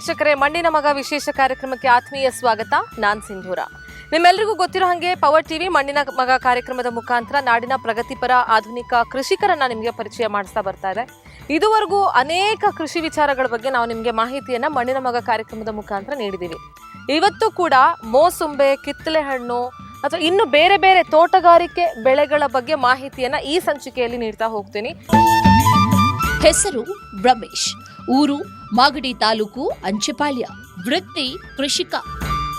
ವೀಕ್ಷಕರೇ, ಮಣ್ಣಿನ ಮಗ ವಿಶೇಷ ಕಾರ್ಯಕ್ರಮಕ್ಕೆ ಆತ್ಮೀಯ ಸ್ವಾಗತ. ನಾನ್ ಸಿಂಧೂರ. ನಿಮ್ಮೆಲ್ಲರಿಗೂ ಗೊತ್ತಿರೋ ಹಾಗೆ ಪವರ್ ಟಿವಿ ಮಣ್ಣಿನ ಮಗ ಕಾರ್ಯಕ್ರಮದ ಮುಖಾಂತರ ನಾಡಿನ ಪ್ರಗತಿಪರ ಆಧುನಿಕ ಕೃಷಿಕರನ್ನ ನಿಮಗೆ ಪರಿಚಯ ಮಾಡಿಸ್ತಾ ಬರ್ತಾ ಇದೆ. ಇದುವರೆಗೂ ಅನೇಕ ಕೃಷಿ ವಿಚಾರಗಳ ಬಗ್ಗೆ ನಾವು ನಿಮಗೆ ಮಾಹಿತಿಯನ್ನ ಮಣ್ಣಿನ ಮಗ ಕಾರ್ಯಕ್ರಮದ ಮುಖಾಂತರ ನೀಡಿದ್ದೀವಿ ಇವತ್ತು ಕೂಡ ಮೋಸುಂಬೆ ಕಿತ್ತಳೆ ಹಣ್ಣು ಅಥವಾ ಇನ್ನು ಬೇರೆ ಬೇರೆ ತೋಟಗಾರಿಕೆ ಬೆಳೆಗಳ ಬಗ್ಗೆ ಮಾಹಿತಿಯನ್ನ ಈ ಸಂಚಿಕೆಯಲ್ಲಿ ನೀಡ್ತಾ ಹೋಗ್ತೀನಿ. ಹೆಸರು ರಮೇಶ್. ಊರು, ಮಾಗಡಿ ತಾಲೂಕು, ಅಂಚೆಪಾಳ್ಯ. ವೃತ್ತಿ, ಕೃಷಿಕ.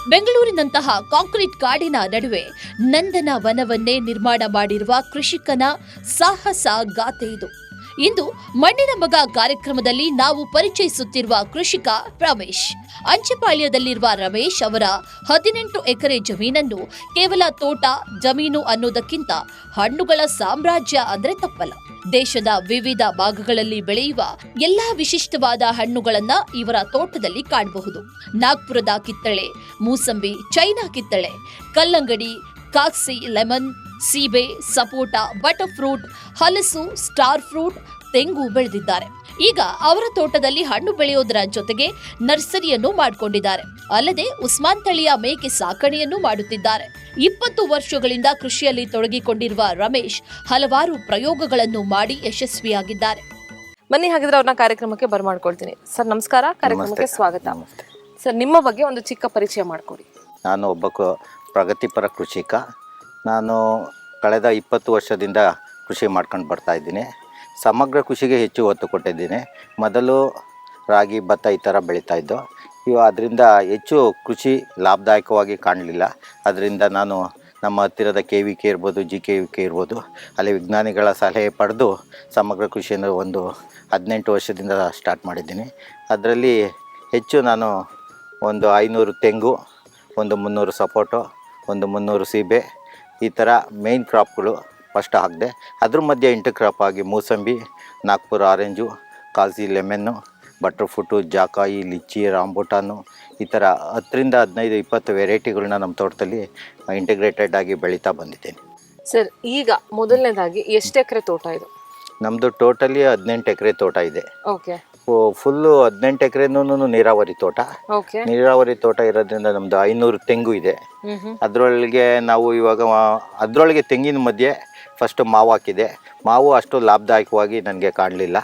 ಬೆಂಗಳೂರಿನಂತಹ ಕಾಂಕ್ರೀಟ್ ಕಾಡಿನ ನಡುವೆ ನಂದನ ವನವನ್ನೇ ನಿರ್ಮಾಣ ಮಾಡಿರುವ ಕೃಷಿಕನ ಸಾಹಸ ಗಾಥೆ ಇದು. ಇಂದು ಮಣ್ಣಿನ ಮಗ ಕಾರ್ಯಕ್ರಮದಲ್ಲಿ ನಾವು ಪರಿಚಯಿಸುತ್ತಿರುವ ಕೃಷಿಕ ರಮೇಶ್. ಅಂಚೆಪಾಳ್ಯದಲ್ಲಿರುವ ರಮೇಶ್ ಅವರ ಹದಿನೆಂಟು ಎಕರೆ ಜಮೀನನ್ನು ಕೇವಲ ತೋಟ, ಜಮೀನು ಅನ್ನೋದಕ್ಕಿಂತ ಹಣ್ಣುಗಳ ಸಾಮ್ರಾಜ್ಯ ಅಂದ್ರೆ ತಪ್ಪಲ್ಲ. ದೇಶದ ವಿವಿಧ ಭಾಗಗಳಲ್ಲಿ ಬೆಳೆಯುವ ಎಲ್ಲಾ ವಿಶಿಷ್ಟವಾದ ಹಣ್ಣುಗಳನ್ನ ಇವರ ತೋಟದಲ್ಲಿ ಕಾಣಬಹುದು. ನಾಗ್ಪುರದ ಕಿತ್ತಳೆ, ಮೂಸಂಬಿ, ಚೈನಾ ಕಿತ್ತಳೆ, ಕಲ್ಲಂಗಡಿ ಕಾಕ್ಸಿ ಲೆಮನ್ ಸೀಬೆ ಸಪೋಟ ಬಟರ್ ಫ್ರೂಟ್ ಹಲಸು ಸ್ಟಾರ್ ಫ್ರೂಟ್ ತೆಂಗು ಬೆಳೆದಿದ್ದಾರೆ. ಈಗ ಅವರ ತೋಟದಲ್ಲಿ ಹಣ್ಣು ಬೆಳೆಯೋದರ ಜೊತೆಗೆ ನರ್ಸರಿಯನ್ನು ಮಾಡಿಕೊಂಡಿದ್ದಾರೆ. ಅಲ್ಲದೆ ಉಸ್ಮಾನ್ ತಳಿಯ ಮೇಕೆ ಸಾಕಣೆಯನ್ನು ಮಾಡುತ್ತಿದ್ದಾರೆ. ಇಪ್ಪತ್ತು ವರ್ಷಗಳಿಂದ ಕೃಷಿಯಲ್ಲಿ ತೊಡಗಿಕೊಂಡಿರುವ ರಮೇಶ್ ಹಲವಾರು ಪ್ರಯೋಗಗಳನ್ನು ಮಾಡಿ ಯಶಸ್ವಿಯಾಗಿದ್ದಾರೆ. ಬನ್ನಿ ಹಾಗಿದ್ರೆ ಅವ್ರನ್ನ ಕಾರ್ಯಕ್ರಮಕ್ಕೆ ಬರ್ಮಾಡ್ಕೊಳ್ತೀನಿ. ಸರ್ ನಮಸ್ಕಾರ. ಕಾರ್ಯಕ್ರಮಕ್ಕೆ ಸ್ವಾಗತ. ಸರ್ ನಿಮ್ಮ ಬಗ್ಗೆ ಒಂದು ಚಿಕ್ಕ ಪರಿಚಯ ಮಾಡ್ಕೊಡಿ. ನಾನು ಒಬ್ಬ ಪ್ರಗತಿಪರ ಕೃಷಿಕ. ನಾನು ಕಳೆದ ಇಪ್ಪತ್ತು ವರ್ಷದಿಂದ ಕೃಷಿ ಮಾಡ್ಕೊಂಡು ಬರ್ತಾ ಇದ್ದೀನಿ. ಸಮಗ್ರ ಕೃಷಿಗೆ ಹೆಚ್ಚು ಒತ್ತು ಕೊಟ್ಟಿದ್ದೀನಿ. ಮೊದಲು ರಾಗಿ, ಭತ್ತ ಈ ಥರ ಬೆಳೀತಾ ಇದ್ದು. ಇವು ಅದರಿಂದ ಹೆಚ್ಚು ಕೃಷಿ ಲಾಭದಾಯಕವಾಗಿ ಕಾಣಲಿಲ್ಲ. ಅದರಿಂದ ನಾನು ನಮ್ಮ ಹತ್ತಿರದ ಕೆ ವಿ ಕೆ ಇರ್ಬೋದು, ಜಿ ಕೆ ವಿ ಕೆ ಇರ್ಬೋದು, ಅಲ್ಲಿ ವಿಜ್ಞಾನಿಗಳ ಸಲಹೆ ಪಡೆದು ಸಮಗ್ರ ಕೃಷಿಯನ್ನು ಒಂದು ಹದಿನೆಂಟು ವರ್ಷದಿಂದ ಸ್ಟಾರ್ಟ್ ಮಾಡಿದ್ದೀನಿ. ಅದರಲ್ಲಿ ಹೆಚ್ಚು ನಾನು ಒಂದು ಐನೂರು ತೆಂಗು, ಒಂದು ಮುನ್ನೂರು ಸಪೋಟೊ ಒಂದು ಮುನ್ನೂರು ಸೀಬೆ ಈ ಥರ ಮೇಯ್ನ್ ಕ್ರಾಪ್ಗಳು ಫಸ್ಟ್ ಹಾಕಿದೆ ಅದ್ರ ಮಧ್ಯೆ ಇಂಟು ಕ್ರಾಪ್ ಆಗಿ ಮೂಸಂಬಿ ನಾಗ್ಪುರ ಆರೆಂಜು ಕಾಲ್ಸಿ ಲೆಮೆನ್ನು ಬಟರ್ ಜಾಕಾಯಿ ಲಿಚ್ಚಿ ರಾಂಬುಟಾನು ಈ ಥರ ಹತ್ತರಿಂದ ಹದಿನೈದು ಇಪ್ಪತ್ತು ವೆರೈಟಿಗಳನ್ನ ನಮ್ಮ ತೋಟದಲ್ಲಿ ಇಂಟಿಗ್ರೇಟೆಡ್ ಆಗಿ ಬೆಳೀತಾ ಬಂದಿದ್ದೀನಿ. ಸರ್ ಈಗ ಮೊದಲನೇದಾಗಿ ಎಷ್ಟು ಎಕರೆ ತೋಟ ಇದು? ನಮ್ಮದು ಟೋಟಲಿ ಹದಿನೆಂಟು ಎಕರೆ ತೋಟ ಇದೆ. ಓಕೆ ಫುಲ್ಲು ಹದಿನೆಂಟು ಎಕರೆನೂ ನೀರಾವರಿ ತೋಟ. ಓಕೆ. ನೀರಾವರಿ ತೋಟ ಇರೋದ್ರಿಂದ ನಮ್ದು ಐನೂರು ತೆಂಗು ಇದೆ. ಅದರೊಳಗೆ ನಾವು ಇವಾಗ ಅದರೊಳಗೆ ತೆಂಗಿನ ಮಧ್ಯೆ ಫಸ್ಟ್ ಮಾವು ಹಾಕಿದೆ. ಮಾವು ಅಷ್ಟು ಲಾಭದಾಯಕವಾಗಿ ನನಗೆ ಕಾಣಲಿಲ್ಲ.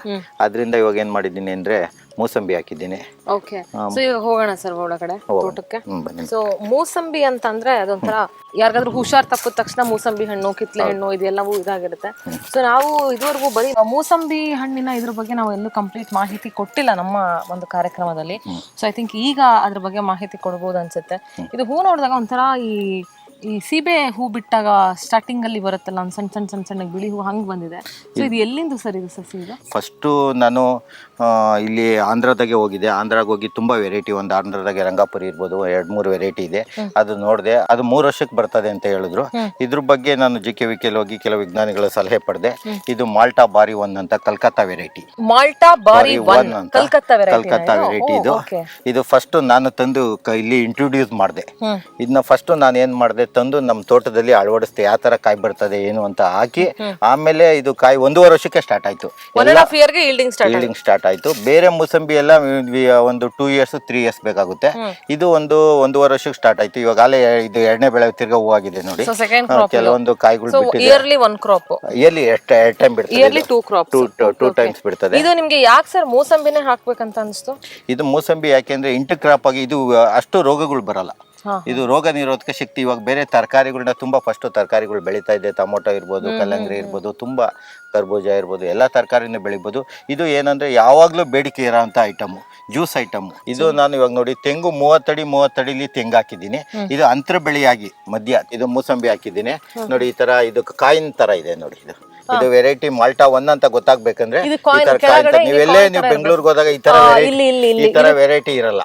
ಅದರಿಂದ ಇವಾಗ ಏನು ಮಾಡಿದ್ದೀನಿ ಅಂದರೆ ಮೂಸಂಬಿ ಹಾಕಿದ್ದೀನಿ. ಓಕೆ ಸೊ ಈಗ ಹೋಗೋಣ ಸರ್ ಒಳಗಡೆ ತೋಟಕ್ಕೆ? ಬನ್ನಿ. ಸೊ ಮೂಸಂಬಿ ಅಂತಂದ್ರೆ ಅದೊಂಥರ ಯಾರಿಗಾದ್ರೂ ಹುಷಾರ್ ತಪ್ಪಿದ ತಕ್ಷಣ ಮೂಸಂಬಿ ಹಣ್ಣು ಕಿತ್ಲೆ ಹಣ್ಣು ಇದೆಲ್ಲವೂ ಇದಾಗಿರುತ್ತೆ. ಸೊ ನಾವು ಇದುವರೆಗೂ ಬರೀ ಮೂಸಂಬಿ ಹಣ್ಣಿನ ಇದ್ರ ಬಗ್ಗೆ ನಾವು ಎಲ್ಲೂ ಕಂಪ್ಲೀಟ್ ಮಾಹಿತಿ ಕೊಟ್ಟಿಲ್ಲ ನಮ್ಮ ಒಂದು ಕಾರ್ಯಕ್ರಮದಲ್ಲಿ. ಸೊ ಐ ಥಿಂಕ್ ಈಗ ಅದ್ರ ಬಗ್ಗೆ ಮಾಹಿತಿ ಕೊಡ್ಬೋದು ಅನ್ಸುತ್ತೆ. ಇದು ಹೂ ನೋಡಿದಾಗ ಒಂಥರ ಈ ಈ ಸೀಬೆ ಹೂ ಬಿಟ್ಟಾಗ ಸ್ಟಾರ್ಟಿಂಗ್ ಅಲ್ಲಿ ಬರುತ್ತಲ್ಲ ಒಂದ್ ಸಣ್ಣ ಸಣ್ಣ ಸಣ್ಣ ಸಣ್ಣ ಬಿಳಿ ಹೂ ಹಂಗ್ ಬಂದಿದೆ. ಸೊ ಇದು ಎಲ್ಲಿಂದ ಸರ್ ಇದು ಸಸಿ ಇದು? ಫಸ್ಟು ನಾನು ಇಲ್ಲಿ ಆಂಧ್ರದಾಗೆ ಹೋಗಿದ್ದೆ ಆಂಧ್ರಾಗ ಹೋಗಿ ತುಂಬ ವೆರೈಟಿ ಒಂದು ಆಂಧ್ರದಾಗೆ ರಂಗಾಪುರಿ ಇರ್ಬೋದು ಎರಡು ಮೂರು ವೆರೈಟಿ ಇದೆ. ಅದು ನೋಡಿದೆ ಅದು ಮೂರು ವರ್ಷಕ್ಕೆ ಬರ್ತದೆ ಅಂತ ಹೇಳಿದ್ರು. ಇದ್ರ ಬಗ್ಗೆ ನಾನು ಜಿ ಕೆ ವಿ ಕೆಲ್ ಹೋಗಿ ಕೆಲವು ವಿಜ್ಞಾನಿಗಳ ಸಲಹೆ ಪಡೆದೆ. ಇದು ಮಾಲ್ಟಾ ಬಾರಿ ಒನ್ ಅಂತ ಕಲ್ಕತ್ತಾ ವೆರೈಟಿ ಮಾಲ್ಟಾ ಬಾರಿ ಒನ್ ಅಂತ. ಕಲ್ಕತ್ತಾ ವೆರೈಟಿ ಇದು? ಇದು. ಫಸ್ಟ್ ನಾನು ತಂದು ಇಲ್ಲಿ ಇಂಟ್ರೊಡ್ಯೂಸ್ ಮಾಡಿದೆ. ಇದನ್ನ ಫಸ್ಟ್ ನಾನು ಏನ್ ಮಾಡಿದೆ ತಂದು ನಮ್ಮ ತೋಟದಲ್ಲಿ ಅಳವಡಿಸ್ದೆ. ಯಾವ ತರ ಕಾಯಿ ಬರ್ತದೆ ಏನು ಅಂತ ಹಾಕಿ ಆಮೇಲೆ ಇದು ಕಾಯಿ ಒಂದೂವರೆ ವರ್ಷಕ್ಕೆ ಸ್ಟಾರ್ಟ್ ಆಯ್ತು. ಸ್ಟಾರ್ಟ್ ಆಯ್ತು ಬೇರೆ ಮೂಸಂಬಿ ಎಲ್ಲ ಒಂದು ಟೂ ಇಯರ್ಸ್ ತ್ರೀ ಇಯರ್ಸ್ ಬೇಕಾಗುತ್ತೆ. ಇದು ಒಂದು ಒಂದೂವರೆ ವರ್ಷಕ್ಕೆ ಸ್ಟಾರ್ಟ್ ಆಯ್ತು. ಇವಾಗಲೇ ಇದು ಎರಡನೇ ಬೆಳೆ ತಿರ್ಗಾ ಹೂವಾಗಿದೆ ನೋಡಿ. ಕೆಲವೊಂದು ಕಾಯಿಗಳು ಬಿಟ್ಟಿದೆ. ಇಯರ್ಲಿ ಒನ್ ಕ್ರಾಪ್ ಇಯರ್ಲಿ ಎಷ್ಟು ಟೈಮ್ ಇಯರ್ಲಿ ಬಿಡ್ತದೆ two crop two two times ಬಿಡ್ತದೆ. ಇದು ನಿಮ್ಗೆ ಯಾಕೆ ಸರ್ ಮೂಸಂಬಿನೇ ಹಾಕ್ಬೇಕಂತ ಅನಿಸ್ತು? ಇದು ಮೂಸಂಬಿ ಯಾಕೆಂದ್ರೆ ಇಂಟರ್ ಕ್ರಾಪ್ ಆಗಿ ಇದು ಅಷ್ಟು ರೋಗಗಳು ಬರಲ್ಲ. ಇದು ರೋಗ ನಿರೋಧಕ ಶಕ್ತಿ ಇವಾಗ ಬೇರೆ ತರಕಾರಿಗಳನ್ನ ತುಂಬಾ ಫಸ್ಟ್ ತರಕಾರಿಗಳು ಬೆಳೀತಾ ಇದೆ. ಟೊಮೊಟೊ ಇರ್ಬೋದು ಕಲ್ಲಂಗಡಿ ಇರ್ಬೋದು ತುಂಬಾ ಕರ್ಬೂಜ ಇರ್ಬೋದು ಎಲ್ಲ ತರಕಾರಿನ ಬೆಳಿಬೋದು. ಇದು ಏನಂದ್ರೆ ಯಾವಾಗಲೂ ಬೇಡಿಕೆ ಇರೋಂಥ ಐಟಮ್ ಜ್ಯೂಸ್ ಐಟಮ್ ಇದು ನಾನು ಇವಾಗ ನೋಡಿ ತೆಂಗು ಮೂವತ್ತಡಿ ಮೂವತ್ತಡಿಲಿ ತೆಂಗು ಹಾಕಿದ್ದೀನಿ. ಇದು ಅಂತರ ಬೆಳೆಯಾಗಿ ಮಧ್ಯ ಇದು ಮೂಸಂಬಿ ಹಾಕಿದ್ದೀನಿ. ನೋಡಿ ಈ ತರ ಇದು ಕಾಯಿನ್ ತರ ಇದೆ ನೋಡಿ ಇದು. ಇದು ವೆರೈಟಿ ಮಾಲ್ಟಾ ಒನ್ ಅಂತ ಗೊತ್ತಾಗ್ಬೇಕಂದ್ರೆ ಈ ತರ ನೀವೆಲ್ಲೇ ನೀವು ಬೆಂಗಳೂರಿಗೆ ಹೋದಾಗ ಈ ತರ ಈ ತರ ವೆರೈಟಿ ಇರಲ್ಲ.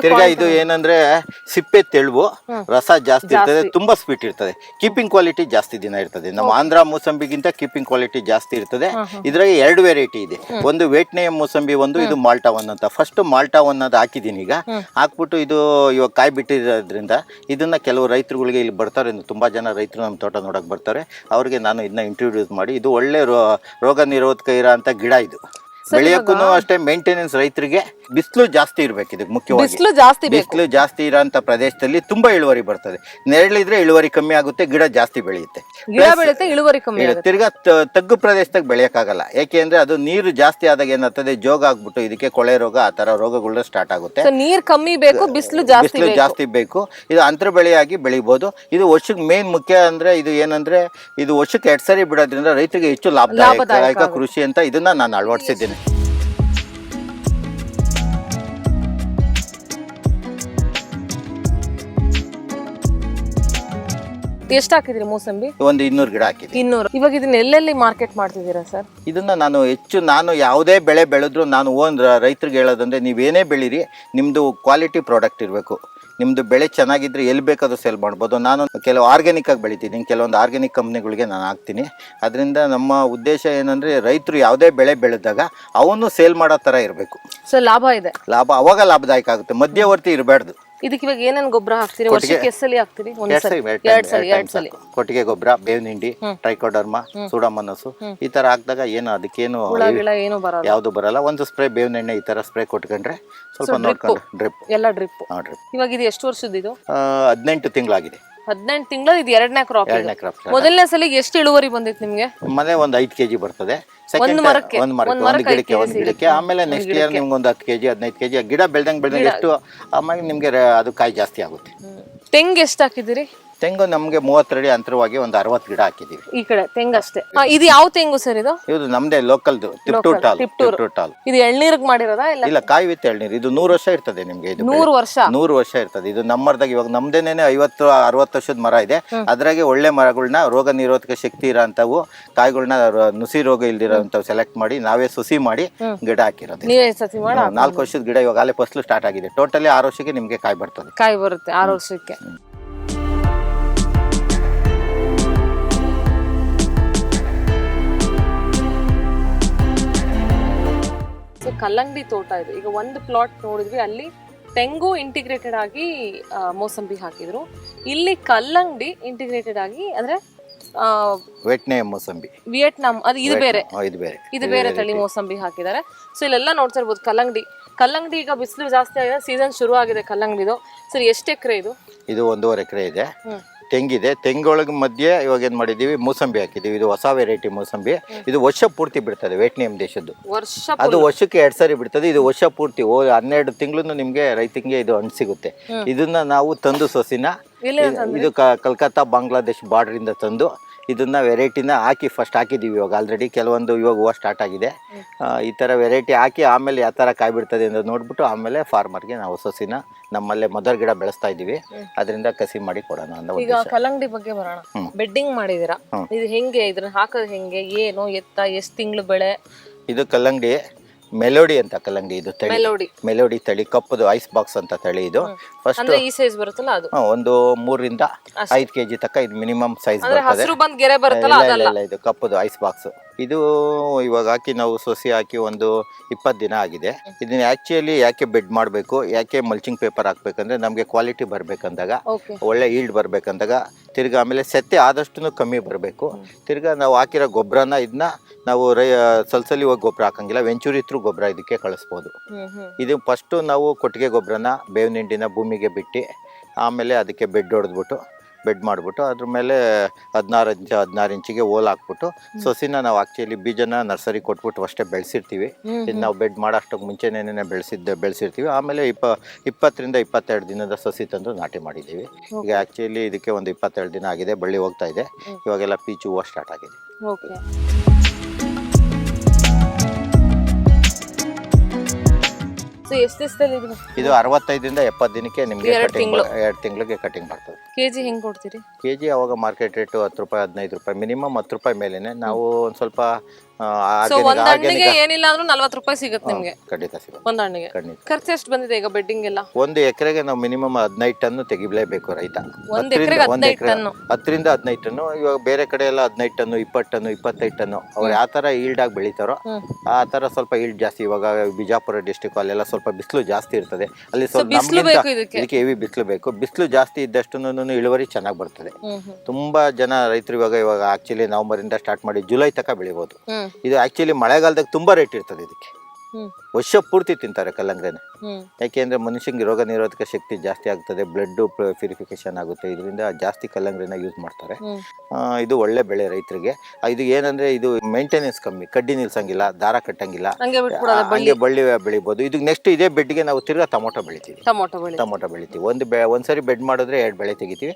ತಿರ್ಗಾ ಇದು ಏನಂದ್ರೆ ಸಿಪ್ಪೆ ತೆಳುವು ರಸ ಜಾಸ್ತಿ ಇರ್ತದೆ ತುಂಬಾ ಸ್ವೀಟ್ ಇರ್ತದೆ. ಕೀಪಿಂಗ್ ಕ್ವಾಲಿಟಿ ಜಾಸ್ತಿ ದಿನ ಇರ್ತದೆ. ನಮ್ಮ ಆಂಧ್ರ ಮೂಸಂಬಿಗಿಂತ ಕೀಪಿಂಗ್ ಕ್ವಾಲಿಟಿ ಜಾಸ್ತಿ ಇರ್ತದೆ. ಇದ್ರಾಗೆ ಎರಡು ವೆರೈಟಿ ಇದೆ. ಒಂದು ವೇಟ್ನೆಯ ಮೂಸಂಬಿ ಒಂದು ಇದು ಮಾಲ್ಟಾ ಒನ್ ಅಂತ. ಫಸ್ಟ್ ಮಾಲ್ಟಾ ಒನ್ ಅದು ಹಾಕಿದೀನಿ ಈಗ. ಹಾಕ್ಬಿಟ್ಟು ಇದು ಇವಾಗ ಕಾಯಿ ಬಿಟ್ಟಿರೋದ್ರಿಂದ ಇದನ್ನ ಕೆಲವು ರೈತರುಗಳಿಗೆ ಇಲ್ಲಿ ಬರ್ತಾರೆ. ತುಂಬಾ ಜನ ರೈತರು ನಮ್ಮ ತೋಟ ನೋಡಕ್ ಬರ್ತಾರೆ. ಅವ್ರಿಗೆ ನಾನು ಇದನ್ನ ಇಂಟ್ರೊಡ್ಯೂಸ್ ಮಾಡಿ. ಇದು ಒಳ್ಳೆ ರೋ- ರೋಗ ನಿರೋಧಕ ಇರೋ ಅಂತ ಗಿಡ ಇದು. ಬೆಳೆಯಕ್ಕೂ ಅಷ್ಟೇ ಮೇಂಟೆನೆನ್ಸ್ ರೈತರಿಗೆ ಬಿಸಿಲು ಜಾಸ್ತಿ ಇರಬೇಕು ಇದಕ್ಕೆ ಮುಖ್ಯವಾಗಿ. ಬಿಸಿಲು ಜಾಸ್ತಿ ಬಿಸಿಲು ಜಾಸ್ತಿ ಇರೋಂಥ ಪ್ರದೇಶದಲ್ಲಿ ತುಂಬಾ ಇಳುವರಿ ಬರ್ತದೆ. ನೆರಳಿದ್ರೆ ಇಳುವರಿ ಕಮ್ಮಿ ಆಗುತ್ತೆ ಗಿಡ ಜಾಸ್ತಿ ಬೆಳೆಯುತ್ತೆ. ಗಿಡ ಬೆಳೆಯುತ್ತೆ ಇಳುವರಿ ಕಮ್ಮಿ ತಿರ್ಗಾ ತಗ್ಗು ಪ್ರದೇಶದಾಗ ಬೆಳೆಯಕ್ಕಾಗಲ್ಲ. ಯಾಕೆಂದ್ರೆ ಅದು ನೀರು ಜಾಸ್ತಿ ಆದಾಗ ಏನಾಗ್ತದೆ? ಜೋಗ ಆಗ್ಬಿಟ್ಟು ಇದಕ್ಕೆ ಕೊಳೆ ರೋಗ ಆ ತರ ರೋಗಗಳು ಸ್ಟಾರ್ಟ್ ಆಗುತ್ತೆ. ನೀರು ಕಮ್ಮಿ ಬೇಕು ಬಿಸಿಲು ಜಾಸ್ತಿ ಬಿಸಿಲು ಬೇಕು. ಜಾಸ್ತಿ ಬೇಕು. ಇದು ಅಂತರ ಬೆಳೆಯಾಗಿ ಬೆಳಿಬಹುದು ಇದು ವರ್ಷಕ್ಕೆ ಮೇನ್ ಮುಖ್ಯ ಅಂದ್ರೆ ಇದು ಏನಂದ್ರೆ ಇದು ವರ್ಷಕ್ಕೆ ಎರಡ್ ಸರಿ ಬಿಡೋದ್ರಿಂದ ರೈತರಿಗೆ ಹೆಚ್ಚು ಲಾಭದಾಯಕ ಕೃಷಿ ಅಂತ ಇದನ್ನ ನಾನು ಅಳವಡಿಸಿದ್ದೀನಿ. ಎಷ್ಟು ಹಾಕಿದ್ರಿ ಮೂಸಂಬಿ? ಒಂದು ಇನ್ನೂರು ಗಿಡ ಹಾಕಿದ್ರಿ ಇನ್ನೂರು. ಇವಾಗ ಇದನ್ನ ಎಲ್ಲೆಲ್ಲಿ ಮಾರ್ಕೆಟ್ ಮಾಡ್ತಿದ್ದೀರಾ ಸರ್? ಇದನ್ನ ನಾನು ಹೆಚ್ಚು ನಾನು ಯಾವುದೇ ಬೆಳೆ ಬೆಳೆದ್ರು ನಾನು ಓನ್ ರೈತರಿಗೆ ಹೇಳೋದಂದ್ರೆ ನೀವೇನೇ ಬೆಳೀರಿ ನಿಮ್ಮದು ಕ್ವಾಲಿಟಿ ಪ್ರಾಡಕ್ಟ್ ಇರಬೇಕು. ನಿಮ್ಮದು ಬೆಳೆ ಚೆನ್ನಾಗಿದ್ರೆ ಎಲ್ಲಿ ಬೇಕಾದ್ರೂ ಸೇಲ್ ಮಾಡ್ಬೋದು. ನಾನು ಕೆಲವು ಆರ್ಗ್ಯಾನಿಕ್ ಆಗಿ ಬೆಳಿತೀನಿ ಕೆಲವೊಂದು ಆರ್ಗ್ಯಾನಿಕ್ ಕಂಪ್ನಿಗಳಿಗೆ ನಾನು ಹಾಕ್ತೀನಿ. ಅದರಿಂದ ನಮ್ಮ ಉದ್ದೇಶ ಏನಂದ್ರೆ ರೈತರು ಯಾವುದೇ ಬೆಳೆ ಬೆಳೆದಾಗ ಅವನು ಸೇಲ್ ಮಾಡೋ ಥರ ಇರಬೇಕು. ಸೊ ಲಾಭ ಇದೆ. ಲಾಭ ಅವಾಗ ಲಾಭದಾಯಕ ಆಗುತ್ತೆ. ಮಧ್ಯವರ್ತಿ ಇರಬಾರ್ದು. ಇದಕ್ಕೆ ಇವಾಗ ಏನೇನ್ ಗೊಬ್ಬರ ಹಾಕ್ತೀರಿ? ವರ್ಷಕ್ಕೆ ಎಷ್ಟು ಸಲ ಹಾಕ್ತೀರಿ? ಒಂದ್ ಎರಡ್ ಸಲ ಸರಿ ಎರಡ್ ಸಲ ಎರಡ್ ಸಲ ಕೊಟ್ಟಿಗೆ ಗೊಬ್ಬರ ಬೇವಿನ ಹಿಂಡಿ ಟ್ರೈಕೋಡರ್ಮ ಸೂಡಮನಸ್ಸು ಈ ತರ ಹಾಕಿದಾಗ ಏನು ಅದಕ್ಕೇನು ಹುಳ ಗಿಳ ಏನು ಬರಲ್ಲ. ಯಾವುದು ಬರಲ್ಲ. ಒಂದು ಸ್ಪ್ರೇ ಬೇವಿನ ಎಣ್ಣೆ ಈ ತರ ಸ್ಪ್ರೇ ಕೊಟ್ಕೊಂಡ್ರೆ ಸ್ವಲ್ಪ ನೋಡ್ಕೊಂಡು ಡ್ರಿಪ್ ಎಲ್ಲ ಡ್ರಿಪ್ ಡ್ರಿಪ್ ಇವಾಗ ಇದು ಎಷ್ಟು ವರ್ಷದ ಇದು? ಹದಿನೆಂಟು ತಿಂಗಳಾಗಿದೆ. ಹದಿನೆಂಟು ತಿಂಗಳು ಇದು ಎರಡನೇ ಕ್ರಾಪ್ ಎರಡನೇ ಕ್ರಾಪ್ ಮೊದಲನೇ ಸಲ ಎಷ್ಟು ಇಳುವರಿ ಬಂದಿತ್ತು ನಿಮ್ಗೆ? ಮನೆ ಒಂದು ಐದು ಕೆಜಿ ಬರ್ತದೆ. ಸೆಕೆಂಡ್ ಮರಕ್ಕೆ? ಒಂದು ಮರಕ್ಕೆ ಒಂದ್ ಒಂದು ಮರಕ್ಕೆ ಗಿಡಕ್ಕೆ ಒಂದು ಗಿಡಕ್ಕೆ. ಆಮೇಲೆ ನೆಕ್ಸ್ಟ್ ಇಯರ್ ನಿಮ್ಗೆ ಒಂದು ಹತ್ತು ಕೆಜಿ ಹದಿನೈದು ಕೆಜಿ ಗಿಡ ಬೆಳ್ದಂಗೆ ಬೆಳ್ದಂಗೆ ಎಷ್ಟು ಆಮೇಲೆ ನಿಮಗೆ ಅದು ಕಾಯಿ ಜಾಸ್ತಿ ಆಗುತ್ತೆ. ತೆಂಗು ಎಷ್ಟು ಹಾಕಿದಿರಿ ತೆಂಗು ನಮಗೆ ಮೂವತ್ತರಡಿ ಅಂತರವಾಗಿ ಒಂದು ಅರವತ್ತು ಗಿಡ ಹಾಕಿದೀವಿ. ಈ ಕಡೆ ತೆಂಗು ಅಷ್ಟೇ. ಇದು ಯಾವ ತೆಂಗು ಸರ್ ಇದು? ಇದು ನಮ್ದೇ ಲೋಕಲ್ದು ತಿಪ್ಟೂರ್ ಟಾಲ್ ತಿಪ್ಟೂರು. ತಿಪ್ಟೂರ್ ಟಾಲ್ ಇದು ಎಳ್ನೀರ್ಗ್ ಮಾಡಿರೋದಾ ಇಲ್ಲ? ಇಲ್ಲ ಕಾಯಿ ವಿತ್ ಎಳ್ನೀರು. ಇದು ನೂರು ವರ್ಷ ಇರ್ತದೆ ನಿಮ್ಗೆ ಇದು ನೂರು ವರ್ಷ? ನೂರು ವರ್ಷ ಇರ್ತದೆ. ಇದು ನಮ್ಮರ್ದಾಗ ಇವಾಗ ನಮ್ದೇನೆ ಐವತ್ತು ಅರವತ್ತು ವರ್ಷದ ಮರ ಇದೆ. ಅದ್ರಾಗೆ ಒಳ್ಳೆ ಮರಗಳನ್ನ ರೋಗ ನಿರೋಧಕ ಶಕ್ತಿ ಇರೋಂಥವು ಕಾಯಿಗಳನ್ನ ನುಸಿ ರೋಗ ಇಲ್ದಿರೋಂಥವು ಸೆಲೆಕ್ಟ್ ಮಾಡಿ ನಾವೇ ಸುಸಿ ಮಾಡಿ ಗಿಡ ಹಾಕಿರೋದು. ನೀವೇ ಸತಿ ಮಾಡ ನಾಲ್ಕು ವರ್ಷದ ಗಿಡ ಇವಾಗ ಅಲ್ಲೇ ಫಸ್ಲು ಸ್ಟಾರ್ಟ್ ಆಗಿದೆ. ಟೋಟಲಿ ಆರು ವರ್ಷಕ್ಕೆ ನಿಮ್ಗೆ ಕಾಯಿ ಬರ್ತದೆ. ಕಾಯಿ ಬರುತ್ತೆ ಆರು ವರ್ಷಕ್ಕೆ. ಕಲ್ಲಂಗಡಿ ತೋಟ ಇದೆ. ಈಗ ಒಂದು ಪ್ಲಾಟ್ ನೋಡಿದ್ವಿ ಅಲ್ಲಿ ತೆಂಗು ಇಂಟಿಗ್ರೇಟೆಡ್ ಆಗಿ ಮೋಸಂಬಿ ಹಾಕಿದ್ರು. ಇಲ್ಲಿ ಕಲ್ಲಂಗಡಿ ಇಂಟಿಗ್ರೇಟೆಡ್ ಆಗಿ ಅಂದ್ರೆ ಆ, ಮೋಸಂಬಿ ಮೂಸಂಬಿ. ವಿಯೆಟ್ನಾಂ ಅದು ಇದು ಬೇರೆ. ಇದು ಬೇರೆ. ಇದು ಬೇರೆ ತಳಿ ಮೋಸಂಬಿ ಹಾಕಿದ್ದಾರೆ. ಸೊ ಇಲ್ಲೆಲ್ಲ ನೋಡ್ತಾ ಇರ್ಬೋದು ಕಲ್ಲಂಗಡಿ. ಕಲ್ಲಂಗಡಿ ಈಗ ಬಿಸಿಲು ಜಾಸ್ತಿ ಆಗಿದೆ ಸೀಸನ್ ಶುರು ಆಗಿದೆ ಕಲ್ಲಂಗಡಿದು. ಸರ್ ಎಷ್ಟು ಎಕರೆ ಇದು? ಇದು ಒಂದೂವರೆ ಎಕರೆ ಇದೆ. ತೆಂಗಿದೆ. ತೆಂಗೊಳಗೆ ಮಧ್ಯೆ ಇವಾಗ ಏನು ಮಾಡಿದ್ದೀವಿ? ಮೂಸಂಬಿ ಹಾಕಿದ್ದೀವಿ. ಇದು ಹೊಸ ವೆರೈಟಿ ಮೂಸಂಬಿ. ಇದು ವರ್ಷ ಪೂರ್ತಿ ಬಿಡ್ತದೆ ವಿಯೆಟ್ನಾಂ ದೇಶದ್ದು. ವರ್ಷ ಅದು ವರ್ಷಕ್ಕೆ ಎರಡು ಸಾರಿ ಬಿಡ್ತದೆ. ಇದು ವರ್ಷ ಪೂರ್ತಿ. ಓ ಹನ್ನೆರಡು ತಿಂಗಳು ನಿಮಗೆ ರೈತಂಗೆ ಇದು ಹಣ್ಣು ಸಿಗುತ್ತೆ. ಇದನ್ನ ನಾವು ತಂದು ಸೊಸಿನ ಇದು- ಕಲ್ಕತ್ತಾ ಬಾಂಗ್ಲಾದೇಶ್ ಬಾರ್ಡರ್ ಇಂದ ತಂದು ಇದನ್ನ ವೆರೈಟಿನ ಹಾಕಿ ಫಸ್ಟ್ ಹಾಕಿದ್ದೀವಿ ಇವಾಗ. ಆಲ್ರೆಡಿ ಕೆಲವೊಂದು ಇವಾಗ ಹೂವು ಸ್ಟಾರ್ಟ್ ಆಗಿದೆ. ಈ ಥರ ವೆರೈಟಿ ಹಾಕಿ ಆಮೇಲೆ ಯಾವ ಥರ ಕಾಯಿ ಬಿಡ್ತದೆ ಅಂತ ನೋಡ್ಬಿಟ್ಟು ಆಮೇಲೆ ಫಾರ್ಮರ್ಗೆ ನಾವು ಸಸಿನ ನಮ್ಮಲ್ಲೇ ಮದರ್ ಗಿಡ ಬೆಳೆಸ್ತಾ ಇದ್ದೀವಿ. ಅದರಿಂದ ಕಸಿ ಮಾಡಿ ಕೊಡೋಣ ಅಂತ ಈಗ ಕಲ್ಲಂಗಡಿ ಬಗ್ಗೆ ಬರೋಣ. ಬೆಡ್ಡಿಂಗ್ ಮಾಡಿದಿರಾ ಇದು ಹೆಂಗೆ? ಇದ್ರ ಹಾಕೋದು ಹೆಂಗೆ? ಏನು ಎತ್ತ ಎಷ್ಟು ತಿಂಗಳು ಬೆಳೆ? ಇದು ಕಲ್ಲಂಗಡಿ ಮೆಲೋಡಿ ಅಂತ ಕಲ್ಲಂಗಡಿ ಇದು ತಳಿ. ಮೆಲೋಡಿ. ಮೆಲೋಡಿ ತಳಿ ಕಪ್ಪದು ಐಸ್ ಬಾಕ್ಸ್ ಅಂತ ತಳಿ ಇದು. ಫಸ್ಟ್ ಅಂದ್ರೆ ಈ ಸೈಜ್ ಬರುತ್ತಲ್ಲ ಅದು? ಒಂದು ಮೂರರಿಂದ ಐದು ಕೆಜಿ ತಕ್ಕ ಇದು ಮಿನಿಮಮ್ ಸೈಜ್ ಬರುತ್ತೆ ಬರ್ತದೆ. ಹಸಿರು ಬಂದ್ ಗೆರೆ ಬರುತ್ತಲ್ಲ ಇಲ್ಲ, ಅದಲ್ಲ? ಇಲ್ಲ, ಇಲ್ಲ, ಇದು ಕಪ್ಪದು ಐಸ್ ಬಾಕ್ಸ್ ಇದು ಇವಾಗ ಹಾಕಿ ನಾವು ಸೊಸಿ ಹಾಕಿ ಒಂದು ಇಪ್ಪತ್ತು ದಿನ ಆಗಿದೆ. ಇದನ್ನ ಆಕ್ಚುಲಿ ಯಾಕೆ ಬೆಡ್ ಮಾಡಬೇಕು ಯಾಕೆ ಮಲ್ಚಿಂಗ್ ಪೇಪರ್ ಹಾಕ್ಬೇಕಂದ್ರೆ ನಮಗೆ ಕ್ವಾಲಿಟಿ ಬರಬೇಕಂದಾಗ ಒಳ್ಳೆ ಈಲ್ಡ್ ಬರಬೇಕಂದಾಗ ತಿರ್ಗಿ ಆಮೇಲೆ ಸೆತ್ತೆ ಆದಷ್ಟು ಕಮ್ಮಿ ಬರಬೇಕು. ತಿರ್ಗಿ ನಾವು ಹಾಕಿರೋ ಗೊಬ್ಬರನ ಇದನ್ನ ನಾವು ರೈ ಸಲ್ಸಲಿ ಹೋಗಿ ಗೊಬ್ಬರ ಹಾಕಂಗಿಲ್ಲ ವೆಂಚೂರಿ ತ್ರೂ ಗೊಬ್ಬರ ಇದಕ್ಕೆ ಕಳಿಸ್ಬೋದು. ಇದು ಫಸ್ಟು ನಾವು ಕೊಟ್ಟಿಗೆ ಗೊಬ್ಬರನ ಬೇವಿನ ಹಿಂಡಿನ ಭೂಮಿಗೆ ಬಿಟ್ಟು ಆಮೇಲೆ ಅದಕ್ಕೆ ಬೆಡ್ ಹೊಡೆದ್ಬಿಟ್ಟು ಬೆಡ್ ಮಾಡಿಬಿಟ್ಟು ಅದ್ರ ಮೇಲೆ ಹದಿನಾರು ಇಂಚು ಹದಿನಾರು ಇಂಚಿಗೆ ಓಲ್ ಹಾಕ್ಬಿಟ್ಟು ಸೊಸಿನ ನಾವು ಆಕ್ಚುಲಿ ಬೀಜನ ನರ್ಸರಿ ಕೊಟ್ಬಿಟ್ಟು ಅಷ್ಟೇ ಬೆಳೆಸಿರ್ತೀವಿ. ಇದು ನಾವು ಬೆಡ್ ಮಾಡೋಷ್ಟಕ್ಕೆ ಮುಂಚೆನೇ ಬೆಳೆಸಿದ್ದ ಬೆಳೆಸಿರ್ತೀವಿ. ಆಮೇಲೆ ಇಪ್ಪ ಇಪ್ಪತ್ತರಿಂದ ಇಪ್ಪತ್ತೆರಡು ದಿನದ ಸಸಿ ತಂದು ನಾಟಿ ಮಾಡಿದ್ದೀವಿ ಈಗ ಆ್ಯಕ್ಚುಲಿ ಇದಕ್ಕೆ ಒಂದು ಇಪ್ಪತ್ತೆರಡು ದಿನ ಆಗಿದೆ ಬಳ್ಳಿ ಹೋಗ್ತಾ ಇದೆ. ಇವಾಗೆಲ್ಲ ಪೀಚು ಹೂವು ಸ್ಟಾರ್ಟ್ ಆಗಿದೆ. ಓಕೆ. ಸೊ ಎಷ್ಟು ದಿವಸದಲ್ಲಿ ಇದು ಇದು ಅರವತ್ತೈದರಿಂದ ಎಪ್ಪತ್ತು ದಿನಕ್ಕೆ ನಿಮಗೆ ಎರಡ್ ಕಟಿಂಗ್ ತಿಂಗ್ಳು. ಎರಡು ತಿಂಗಳಿಗೆ ಕಟಿಂಗ್ ಬರ್ತದೆ. ಕೆಜಿ ಹೆಂಗ್ ಕೊಡ್ತೀರಿ? ಕೆ ಜಿ ಅವಾಗ ಮಾರ್ಕೆಟ್ ರೇಟು ಹತ್ತು ರೂಪಾಯಿ ಹದಿನೈದು ರೂಪಾಯಿ ಮಿನಿಮಮ್ ಹತ್ತು ರೂಪಾಯಿ ಮೇಲೇನೆ. ನಾವು ಒಂದು ಸ್ವಲ್ಪ ಸೊ ಒಂದ್ ಹಣ್ಣಿಗೆ ಏನಿಲ್ಲ ಅಂದ್ರೂ ನಲ್ವತ್ತು ರೂಪಾಯಿ ಸಿಗುತ್ತೆ ನಿಮ್ಗೆ. ಖಂಡಿತ ಸಿಗುತ್ತೆ. ಒಂದ್ ಹಣ್ಣಿಗೆ. ಖಂಡಿತ. ಖರ್ಚು ಎಷ್ಟು ಬಂದಿದೆ ಈಗ ಬೆಡ್ಡಿಂಗ್ ಎಲ್ಲ? ಒಂದು ಎಕರೆಗೆ ನಾವು ಮಿನಿಮಮ್ ಹದಿನೈದು ಟನ್ ತೆಗಿಲೇಬೇಕು ರೈತ. ಒಂದ್ ಹತ್ತರಿಂದ- ಎಕರೆಗೆ ಒಂದ್ ಹದಿನೈದು ಎಕರೆ ಟನ್ನು. ಹತ್ತರಿಂದ ಹದಿನೈದು ಟನ್ನು ಇವಾಗ ಬೇರೆ ಕಡೆ ಎಲ್ಲ ಹದಿನೈದು ಟನ್ ಇಪ್ಪತ್ತು ಟನ್ ಇಪ್ಪತ್ತೈದು ಟನ್ ಅವ್ರು ಯಾವ ತರ ಈಲ್ಡ್ ಆಗಿ ಬೆಳಿತಾರೋ ಆ ತರ ಸ್ವಲ್ಪ ಈಲ್ಡ್ ಜಾಸ್ತಿ. ಇವಾಗ ಬಿಜಾಪುರ ಡಿಸ್ಟಿಕ್ ಅಲ್ಲೆಲ್ಲ ಸ್ವಲ್ಪ ಬಿಸಿಲು ಜಾಸ್ತಿ ಇರ್ತದೆ. ಅಲ್ಲಿ ಸ್ವಲ್ಪ ಬಿಸ್ಲು ನಮ್ಗಿಂತ ಬೇಕು ಇದಕ್ಕೆ. ಇದಕ್ಕೆ ಹೆವಿ ಬಿಸಿಲು ಬೇಕು. ಬಿಸಿಲು ಜಾಸ್ತಿ ಇದ್ದಷ್ಟು ಇಳುವರಿ ಚೆನ್ನಾಗಿ ಬರ್ತದೆ. ಹ್ಮ್ ಹ್ಮ್. ತುಂಬಾ ಜನ ರೈತರು ಇವಾಗ ಇವಾಗ ಆಕ್ಚುಲಿ ನವೆಂಬರಿಂದ ಸ್ಟಾರ್ಟ್ ಮಾಡಿ ಜುಲೈ ತನಕ ಬೆಳಿಬೋದು. ಹ್ಮ್. ಇದು ಆಕ್ಚುಲಿ ಮಳೆಗಾಲದಾಗ ತುಂಬಾ ರೇಟ್ ಇರ್ತದೆ ಇದಕ್ಕೆ. ವರ್ಷ ಪೂರ್ತಿ ತಿಂತಾರೆ ಕಲ್ಲಂಗಡಿನ ಯಾಕೆಂದ್ರೆ ಮನುಷ್ಯನಿಗೆ ರೋಗ ನಿರೋಧಕ ಶಕ್ತಿ ಜಾಸ್ತಿ ಆಗ್ತದೆ ಬ್ಲಡ್ ಪ್ಯೂರಿಫಿಕೇಶನ್ ಆಗುತ್ತೆ ಇದರಿಂದ ಜಾಸ್ತಿ ಕಲ್ಲಂಗಡಿನ ಯೂಸ್ ಮಾಡ್ತಾರೆ. ಇದು ಒಳ್ಳೆ ಬೆಳೆ ರೈತರಿಗೆ. ಇದು ಏನಂದ್ರೆ ಇದು ಮೇಂಟೆನೆನ್ಸ್ ಕಮ್ಮಿ ಕಡ್ಡಿ ನಿಲ್ಸಂಗಿಲ್ಲ ದಾರ ಕಟ್ಟಂಗಿಲ್ಲ ಹಂಗೆ ಬಳ್ಳಿ. ಬೆಳಿಬಹುದು ಇದು ನೆಕ್ಸ್ಟ್ ಇದೇ ಬೆಡ್ಗೆ ನಾವು ತಿರ್ಗಾ ಟೊಮೊಟೊ ಬೆಳಿತೀವಿ. ಟೊಮೊಟೊ ಬೆಳೆ. ಟೊಮೊಟೊ ಬೆಳಿತೀವಿ. ಒಂದು ಬೆ ಒಂದ್ಸರಿ ಬೆಡ್ ಮಾಡಿದ್ರೆ ಎರಡು ಬೆಳೆ ತೆಗಿತೀವಿ.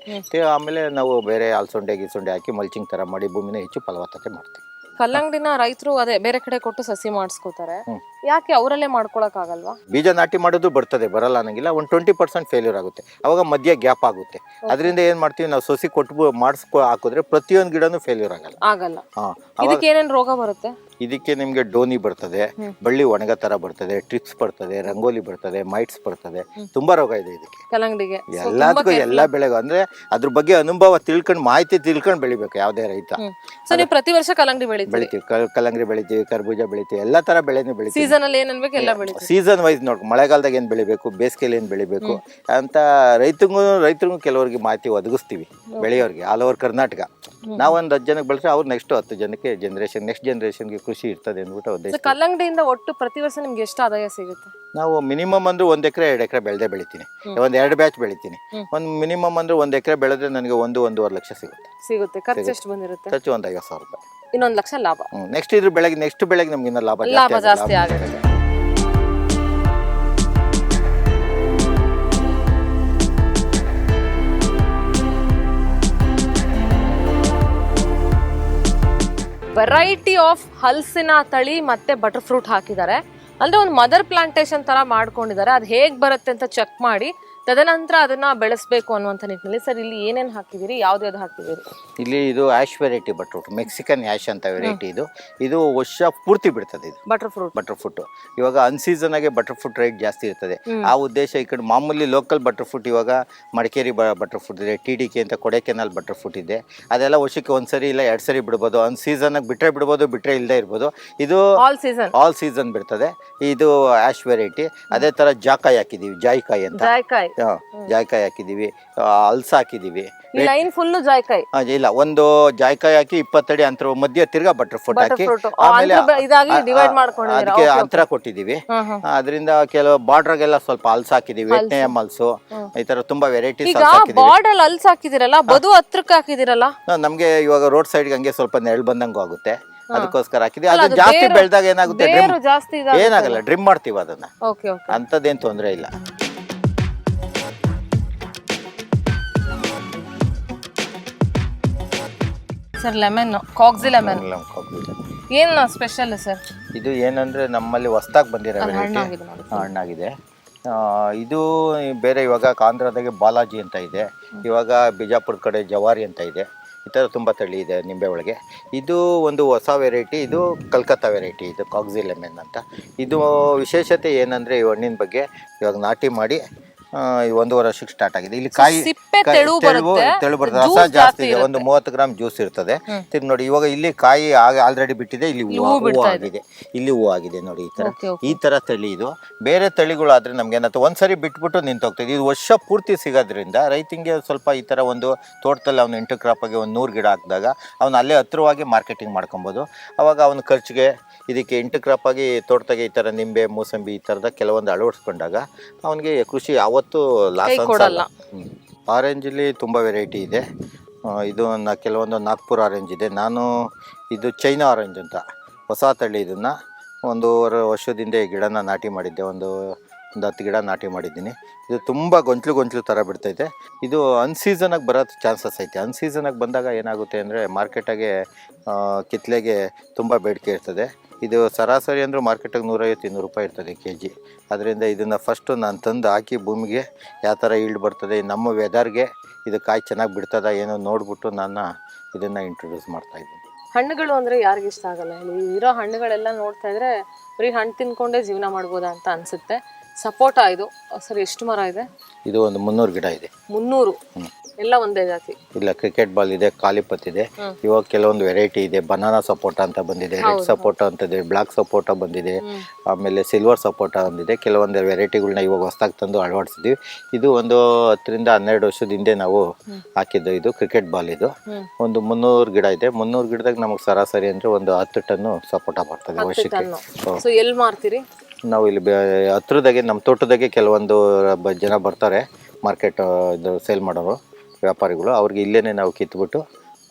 ಆಮೇಲೆ ನಾವು ಬೇರೆ ಅಲ್ಸೊಂಡೆ ಗಿಲ್ಸೊಂಡೆ ಹಾಕಿ ಮಲ್ಚಿಂಗ್ ತರ ಮಾಡಿ ಭೂಮಿನ ಹೆಚ್ಚು ಫಲವತ್ತತೆ ಮಾಡ್ತೀವಿ. ಕಲ್ಲಂಗಡಿನ ರೈತರು ಅದೇ ಬೇರೆ ಕಡೆ ಕೊಟ್ಟು ಸಸಿ ಮಾಡಿಸ್ಕೋತಾರೆ. ಯಾಕೆ ಅವರಲ್ಲೇ ಮಾಡ್ಕೊಳಕ್ ಆಗಲ್ವಾ ಬೀಜ ನಾಟಿ ಮಾಡೋದು ಬರ್ತದೆ ಬರಲ್ಲ ಅನ್ನಂಗಿಲ್ಲ ಒಂದು ಟ್ವೆಂಟಿ ಪರ್ಸೆಂಟ್ ಫೇಲ್ಯೂರ್ ಆಗುತ್ತೆ. ಅವಾಗ ಮಧ್ಯ ಗ್ಯಾಪ್ ಆಗುತ್ತೆ. ಅದರಿಂದ ಏನು ಮಾಡ್ತೀವಿ ನಾವು ಸೊಸಿ ಕೊಟ್ಟು ಮಾಡಿಸ್ಕೊ ಹಾಕಿದ್ರೆ ಪ್ರತಿಯೊಂದು ಗಿಡನೂ ಫೇಲ್ಯೂರ್ ಆಗಲ್ಲ. ಆಗಲ್ಲ. ಹಾಂ ಇದಕ್ಕೆ ಏನೇನ್ ರೋಗ ಬರುತ್ತೆ? ಇದಕ್ಕೆ ನಿಮಗೆ ಡೋನಿ ಬರ್ತದೆ ಬಳ್ಳಿ ಒಣಗ ತರ ಬರ್ತದೆ ಟ್ರಿಕ್ಸ್ ಬರ್ತದೆ ರಂಗೋಲಿ ಬರ್ತದೆ ಮೈಟ್ಸ್ ಬರ್ತದೆ. ತುಂಬಾ ರೋಗ ಇದೆ ಇದಕ್ಕೆ. ಕಲ್ಲಂಗಡಿಗೆ. ತುಂಬಾ ಎಲ್ಲದಕ್ಕೂ ಎಲ್ಲ ಬೆಳೆಗೂ ಅಂದ್ರೆ ಅದ್ರ ಬಗ್ಗೆ ಅನುಭವ ತಿಳ್ಕೊಂಡು ಮಾಹಿತಿ ತಿಳ್ಕೊಂಡು ಬೆಳಿಬೇಕು ಯಾವುದೇ ರೈತ. ಸರಿ ಸೊ ನೀವು ಪ್ರತಿ ವರ್ಷ ಕಲ್ಲಂಗಡಿ ಬೆಳಿತೀರಿ? ಬೆಳಿತೀವಿ ಕಲಂಗಡಿ ಕಲ್ಲಂಗಡಿ ಬೆಳಿತೀವಿ ಕರ್ಬೂಜ ಬೆಳಿತೀವಿ ಎಲ್ಲಾ ತರ ಬೆಳೆನೂ ಬೆಳಿತೀವಿ. ಸೀಸನ್ ಅಲ್ಲಿ ಏನ್ ಅನ್ಬೇಕು ಎಲ್ಲ ಬೆಳಿ ಸೀಸನ್ ವೈಸ್ ನೋಡ್ ಮಳೆಗಾಲದಾಗ ಏನ್ ಬೆಳಿಬೇಕು ಬೇಸಿಗೆಯಲ್ಲಿ ಏನ್ ಬೆಳಿಬೇಕು ಅಂತ ರೈತರಿಗೂ ರೈತರಿಗೂ ಕೆಲವರಿಗೆ ಮಾಹಿತಿ ಒದಗಿಸ್ತೀವಿ ಬೆಳೆಯೋರಿಗೆ ಆಲ್ ಓವರ್ ಕರ್ನಾಟಕ. ನಾವೊಂದು ಹತ್ತು ಜನಕ್ಕೆ ಬೆಳೆದ್ರೆ ಅವ್ರು ನೆಕ್ಸ್ಟ್ ಹತ್ತು ಜನಕ್ಕೆ ಜನರೇಷನ್ ನೆಕ್ಸ್ಟ್ ಜನರೇಷನ್ಗೆ ಕೃಷಿ ಇರ್ತದೆ ಅಂದ್ಬಿಟ್ಟು ಉದ್ದೇಶ ಕಲ್ಲಂಗಡಿಯಿಂದ ಒಟ್ಟು ಪ್ರತಿ ವರ್ಷ ನಿಮ್ಗೆ ಎಷ್ಟು ಆದಾಯ ಸಿಗುತ್ತೆ? ನಾವು ಮಿನಿಮಮ್ ಅಂದ್ರೆ ಒಂದ್ ಎಕರೆ ಎರಡು ಎಕರೆ ಬೆಳೆದೇ ಬೆಳಿತೀನಿ. ಒಂದ್ ಎರಡು ಬ್ಯಾಚ್ ಬೆಳಿತೀನಿ. ಒಂದು ಒಂದ್ ಮಿನಿಮಮ್ ಅಂದ್ರೆ ಒಂದ್ ಎಕರೆ ಬೆಳೆದ್ರೆ ನನಗೆ ಒಂದು ಒಂದೂವರೆ ಲಕ್ಷ ಸಿಗುತ್ತೆ. ಸಿಗುತ್ತೆ. ಖರ್ಚು ಎಷ್ಟು ಬಂದಿರುತ್ತೆ? ಖರ್ಚು ಒಂದು ಐವತ್ತು ಸಾವಿರ ರೂಪಾಯಿ. ಇನ್ನೊಂದ್ ಲಕ್ಷ ಲಾಭ. ನೆಕ್ಸ್ಟ್ ಇದ್ರ ಬೆಳಗ್ಗೆ ನೆಕ್ಸ್ಟ್ ಬೆಳಗ್ಗೆ ನಮ್ಗೆ ಇನ್ನೂ ಲಾಭ ಲಾಭ ಜಾಸ್ತಿ. ಆಗುತ್ತೆ. ವೆರೈಟಿ ಆಫ್ ಹಲ್ಸಿನ ತಳಿ ಮತ್ತೆ ಬಟರ್ ಫ್ರೂಟ್ ಹಾಕಿದ್ದಾರೆ. ಅಂದ್ರೆ ಒಂದು ಮದರ್ ಪ್ಲಾಂಟೇಶನ್ ತರ ಮಾಡ್ಕೊಂಡಿದ್ದಾರೆ. ಅದು ಹೇಗ್ ಬರುತ್ತೆ ಅಂತ ಚೆಕ್ ಮಾಡಿ. ತದನಂತರ ಅದನ್ನ ಬೆಳೆಸಬೇಕು ಅನ್ನುವಂಥ ನಿಟ್ಟಿನಲ್ಲಿ ಸರ್ ಇಲ್ಲಿ ಏನೇನು ಹಾಕಿದಿರಿ ಯಾವ್ದು ಯಾವ್ದು ಹಾಕಿದಿರಿ ಇಲ್ಲಿ ಇದು ಆಶ್ ವೆರೈಟಿ ಬಟ್ರೂಟ್ ಮೆಕ್ಸಿಕನ್ ಆಶ್ ಅಂತ ವೆರೈಟಿ ಇದು. ಇದು ವರ್ಷ ಪೂರ್ತಿ ಬಿಡ್ತದೆ ಇದು. ಬಟರ್ ಫ್ರೂಟ್ ಬಟರ್ ಫ್ರೂಟ್ ಇವಾಗ ಅನ್ಸೀಸನ್ ಆಗಿ ಬಟರ್ ಫ್ರೂಟ್ ರೇಟ್ ಜಾಸ್ತಿ ಇರ್ತದೆ. ಆ ಉದ್ದೇಶ ಈ ಕಡೆ ಮಾಮೂಲಿ ಲೋಕಲ್ ಬಟರ್ ಫ್ರೂಟ್ ಇವಾಗ ಮಡಿಕೇರಿ ಬಟರ್ ಫ್ರೂಟ್ ಇದೆ ಟಿ ಡಿ ಕೆ ಅಂತ ಕೊಡೈಕೆನಾಲ್ ಬಟರ್ ಫ್ರೂಟ್ ಇದೆ. ಅದೆಲ್ಲ ವರ್ಷಕ್ಕೆ ಒಂದ್ಸರಿ ಇಲ್ಲ ಎರಡು ಸರಿ ಬಿಡ್ಬೋದು. ಅನ್ ಸೀಸನ್ ಬಿಟ್ರೆ ಬಿಡ್ಬೋದು ಬಿಟ್ರೆ ಇಲ್ಲದೆ ಇರ್ಬೋದು. ಇದು ಆಲ್ ಸೀಸನ್ ಆಲ್ ಸೀಸನ್ ಬಿಡ್ತದೆ. ಇದು ಆಶ್ ವೆರೈಟಿ. ಅದೇ ತರ ಜಾಕಾಯಿ ಹಾಕಿದೀವಿ ಜಾಯಿಕಾಯಿ ಅಂತ. ಜಾಯ್ಕಾಯಿ. ಜಾಯಿಕಾಯಿ ಹಾಕಿದೀವಿ ಅಲ್ಸ ಹಲ್ಸ ಹಾಕಿದೀವಿ ಈ ಲೈನ್ ಫುಲ್ ಜಾಯ್ಕಾಯಿ. ಆ, ಇಲ್ಲ ಒಂದು ಜಾಯ್ಕಾಯಿ ಹಾಕಿ ಇಪ್ಪತ್ತಡಿ ಅಂತರ ಮಧ್ಯ ತಿರ್ಗಾ ಬಟರ್ ಫ್ರೂಟ್ ಹಾಕಿ ಆಮೇಲೆ ಇದಾಗಿ ಆ- ಡಿವೈಡ್ ಆ- ಮಾಡ್ಕೊಂಡಿದ್ದೀರಾ? ಅದಕ್ಕೆ. ಅಂತರ ಕೊಟ್ಟಿದ್ದೀವಿ. ಹ್ಮ್. ಅದರಿಂದ ಕೆಲವು ಬಾರ್ಡ್ರಾಗೆಲ್ಲ ಸ್ವಲ್ಪ ಅಲ್ಸ ಹಾಕಿದೀವಿ ಎಟ್ನೆ ಮಲ್ಸು ಈ ತರ ತುಂಬಾ ವೆರೈಟೀಸ್ ಈಗ ಬಾರ್ಡರ್ ಅಲ್ಸ್ ಹಾಕಿದಿರಲ್ಲ ಬದು ಹತ್ರಕ್ಕೆ ಹಾಕಿದಿರಲ್ಲ ನಮ್ಗೆ ಇವಾಗ ರೋಡ್ ಸೈಡ್ ಹಂಗೆ ಸ್ವಲ್ಪ ನೆರಳು ಬಂದಂಗೂ ಆಗುತ್ತೆ. ಅದಕ್ಕೋಸ್ಕರ ಹಾಕಿದ್ವಿ ಅದು ಜಾಸ್ತಿ ಬೆಳೆದಾಗ ಏನಾಗುತ್ತೆ? ಡ್ರಿಮ್ ಜಾಸ್ತಿ ಏನಾಗಲ್ಲ ಡ್ರಿಮ್ ಮಾಡ್ತೀವಿ ಅದನ್ನ. ಓಕೆ ಓಕೆ ಅಂಥದ್ದೇನು ತೊಂದರೆ ಇಲ್ಲ. ಸರ್ ಲೆಮನ್ ಕಾಕ್ಸಿ ಲೆಮನ್. ಏನ್ ಸ್ಪೆಷಲ್ ಸರ್ ಇದು ಏನಂದ್ರೆ ನಮ್ಮಲ್ಲಿ ಹೊಸ್ದಾಗಿ ಬಂದಿರೋ ವೆರೈಟಿ ಹಣ್ಣಾಗಿದೆ ನೋಡಿ ಹಣ್ಣಾಗಿದೆ. ಆ, ಇದು ಬೇರೆ ಇವಾಗ ಆಂಧ್ರದಾಗೆ ಬಾಲಾಜಿ ಅಂತ ಇದೆ. ಇವಾಗ ಬಿಜಾಪುರ ಕಡೆ ಜವಾರಿ ಅಂತ ಇದೆ. ಈ ಥರ ತುಂಬ ತಳಿ ಇದೆ ನಿಂಬೆ ಒಳಗೆ. ಇದು ಒಂದು ಹೊಸ ವೆರೈಟಿ ಇದು ಕಲ್ಕತ್ತಾ ವೆರೈಟಿ ಇದು ಕಾಕ್ಸಿ ಲೆಮನ್ ಅಂತ. ಇದು ವಿಶೇಷತೆ ಏನಂದರೆ ಈ ಹಣ್ಣಿನ ಬಗ್ಗೆ ಇವಾಗ ನಾಟಿ ಮಾಡಿ ಒಂದೂವರೆ ವರ್ಷಕ್ಕೆ ಸ್ಟಾರ್ಟ್ ಆಗಿದೆ. ಇಲ್ಲಿ ಕಾಯಿ ಸಿಪ್ಪೆ ಕಾಯಿ- ತೆಳು ಬರುತ್ತೆ, ತೆಳು ಬರುತ್ತೆ juice ರಸ ಜಾಸ್ತಿ ಜಾಸ್ತಿ ಇದೆ. ಒಂದು ಮೂವತ್ತು ಗ್ರಾಮ್ ಜ್ಯೂಸ್ ಇರ್ತದೆ. ತಿರ್ಗಿ ನೋಡಿ ಇವಾಗ ಇಲ್ಲಿ ಕಾಯಿ ಆಲ್ರೆಡಿ ಬಿಟ್ಟಿದೆ. ಇಲ್ಲಿ ಹೂವು ಹೂವು ಆಗಿದೆ. ಇಲ್ಲಿ ಹೂವು ಆಗಿದೆ ನೋಡಿ ಈ ತರ. Okay. ಈ ತರ ತಳಿ ಇದು. ಬೇರೆ ತಳಿಗಳು ಆದ್ರೆ ನಮ್ಗೆ ಏನಾಯ್ತು ಒಂದ್ಸರಿ ಬಿಟ್ಬಿಟ್ಟು ನಿಂತೋಗ್ತದೆ ಇದು. ವರ್ಷ ಪೂರ್ತಿ ಸಿಗೋದ್ರಿಂದ ರೈತಿಂಗ್ ಸ್ವಲ್ಪ ಈ ತರ ಒಂದು ತೋಟದಲ್ಲಿ ಅವ್ನು ಎಂಟು ಕ್ರಾಪ್ ಆಗಿ ಒಂದು ನೂರು ಗಿಡ ಹಾಕಿದಾಗ ಅವ್ನು ಅಲ್ಲೇ ಹತ್ರವಾಗಿ ಮಾರ್ಕೆಟಿಂಗ್ ಮಾಡ್ಕೊಬೋದು. ಅವಾಗ ಅವನ ಖರ್ಚಿಗೆ ಇದಕ್ಕೆ ಎಂಟು ಕ್ರಾಪ್ ಆಗಿ ತೋಟದಾಗೆ ಈ ತರ ನಿಂಬೆ ಮೂಸಂಬಿ ಈ ತರದ ಕೆಲವೊಂದು ಅಳವಡಿಸ್ಕೊಂಡಾಗ ಅವನಿಗೆ ಕೃಷಿ ಯಾವತ್ತೂ ಲಾಸ್ ಕೊಡಲ್ಲ. ಆರೆಂಜಲ್ಲಿ ತುಂಬ ವೆರೈಟಿ ಇದೆ. ಆ, ಇದು ನ ಕೆಲವೊಂದು ನಾಗ್ಪುರ್ ಆರೆಂಜ್ ಇದೆ. ನಾನು ಇದು ಚೈನಾ ಆರೆಂಜ್ ಅಂತ. ಹೊಸ ತಳ್ಳಿ ಇದನ್ನು. ಒಂದೂವರೆ ವರ್ಷದಿಂದ ಈ ಗಿಡನ ನಾಟಿ ಮಾಡಿದ್ದೆ. ಒಂದು ಒಂದು ಹತ್ತು ಗಿಡ ನಾಟಿ ಮಾಡಿದ್ದೀನಿ. ಇದು ತುಂಬ ಗೊಂಚಲು ಗೊಂಚಲು ಥರ ಬಿಡ್ತೈತೆ. ಇದು ಅನ್ಸೀಸನಾಗಿ ಬರೋ ಚಾನ್ಸಸ್ ಐತೆ. ಅನ್ಸೀಸನಾಗಿ ಬಂದಾಗ ಏನಾಗುತ್ತೆ ಅಂದರೆ ಮಾರ್ಕೆಟಾಗೆ ಕಿತ್ತಲೆಗೆ ತುಂಬ ಬೇಡಿಕೆ ಇರ್ತದೆ. ಇದು ಸರಾಸರಿ ಅಂದರೂ ಮಾರ್ಕೆಟಿಗೆ ನೂರೈವತ್ತು, ಇನ್ನೂರು ರೂಪಾಯಿ ಇರ್ತದೆ ಕೆ ಜಿ ಅದರಿಂದ ಇದನ್ನು ಫಸ್ಟು ನಾನು ತಂದು ಹಾಕಿ ಭೂಮಿಗೆ ಯಾವ ಥರ ಈಲ್ಡ್ ಬರ್ತದೆ, ನಮ್ಮ ವೆದರ್ಗೆ ಇದು ಕಾಯಿ ಚೆನ್ನಾಗಿ ಬಿಡ್ತದ ಏನೋ ನೋಡಿಬಿಟ್ಟು ನಾನು ಇದನ್ನು ಇಂಟ್ರೊಡ್ಯೂಸ್ ಮಾಡ್ತಾ ಇದ್ದೀನಿ. ಹಣ್ಣುಗಳು ಅಂದರೆ ಯಾರಿಗೆ ಇಷ್ಟ ಆಗಲ್ಲ. ಇಲ್ಲಿ ಇರೋ ಹಣ್ಣುಗಳೆಲ್ಲ ನೋಡ್ತಾ ಇದ್ರೆ ಬರೀ ಹಣ್ಣು ತಿನ್ಕೊಂಡೇ ಜೀವನ ಮಾಡ್ಬೋದಾ ಅಂತ ಅನಿಸುತ್ತೆ. ಸಪೋಟ ಇದು. ಸರ್, ಎಷ್ಟು ಮರ ಇದೆ? ಇದು ಒಂದು ಮುನ್ನೂರು ಗಿಡ ಇದೆ. ಮುನ್ನೂರು. ಎಲ್ಲ ಒಂದೇ ಜಾತಿ? ಇಲ್ಲ ಕ್ರಿಕೆಟ್ ಬಾಲ್ ಇದೆ ಕಾಲಿಪತ್ ಇದೆ. ಇವಾಗ ಕೆಲವೊಂದು ವೆರೈಟಿ ಇದೆ. ಬನಾನಾ ಸಪೋಟ ಅಂತ ಬಂದಿದೆ ರೆಡ್ ಸಪೋಟ ಅಂತ ಇದೆ ಬ್ಲಾಕ್ ಸಪೋಟ ಬಂದಿದೆ ಆಮೇಲೆ ಸಿಲ್ವರ್ ಸಪೋಟ ಬಂದಿದೆ ಕೆಲವೊಂದು ವೆರೈಟಿಗಳನ್ನ ಇವಾಗ ಹೊಸ್ದಾಗಿ ತಂದು ಅಳವಡಿಸಿದ್ವಿ. ಇದು ಒಂದು ಹತ್ತರಿಂದ ಹನ್ನೆರಡು ವರ್ಷದ ಹಿಂದೆ ನಾವು ಹಾಕಿದ್ದು ಇದು ಕ್ರಿಕೆಟ್ ಬಾಲ್ ಇದು. ಒಂದು ಮುನ್ನೂರು ಗಿಡ ಇದೆ. ಮುನ್ನೂರು ಗಿಡದಾಗ ನಮಗೆ ಸರಾಸರಿ ಅಂದ್ರೆ ಒಂದು ಹತ್ತು ಟನ್ನು ಸಪೋಟ ಬರ್ತದೆ ವರ್ಷಕ್ಕೆ. ಎಲ್ಲಿ ಮಾರ್ತೀರಿ? ನಾವು ಇಲ್ಲಿ ಬೆ- ಹತ್ರದಾಗೆ ನಮ್ಮ ತೋಟದಾಗೆ ಕೆಲವೊಂದು ಬ- ಜನ ಬರ್ತಾರೆ. ಮಾರ್ಕೆಟ್ ಇದು ಸೇಲ್ ಮಾಡೋರು ವ್ಯಾಪಾರಿಗಳು. ಅವ್ರಿಗೆ ಇಲ್ಲೇನೆ ನಾವು ಕಿತ್ಬಿಟ್ಟು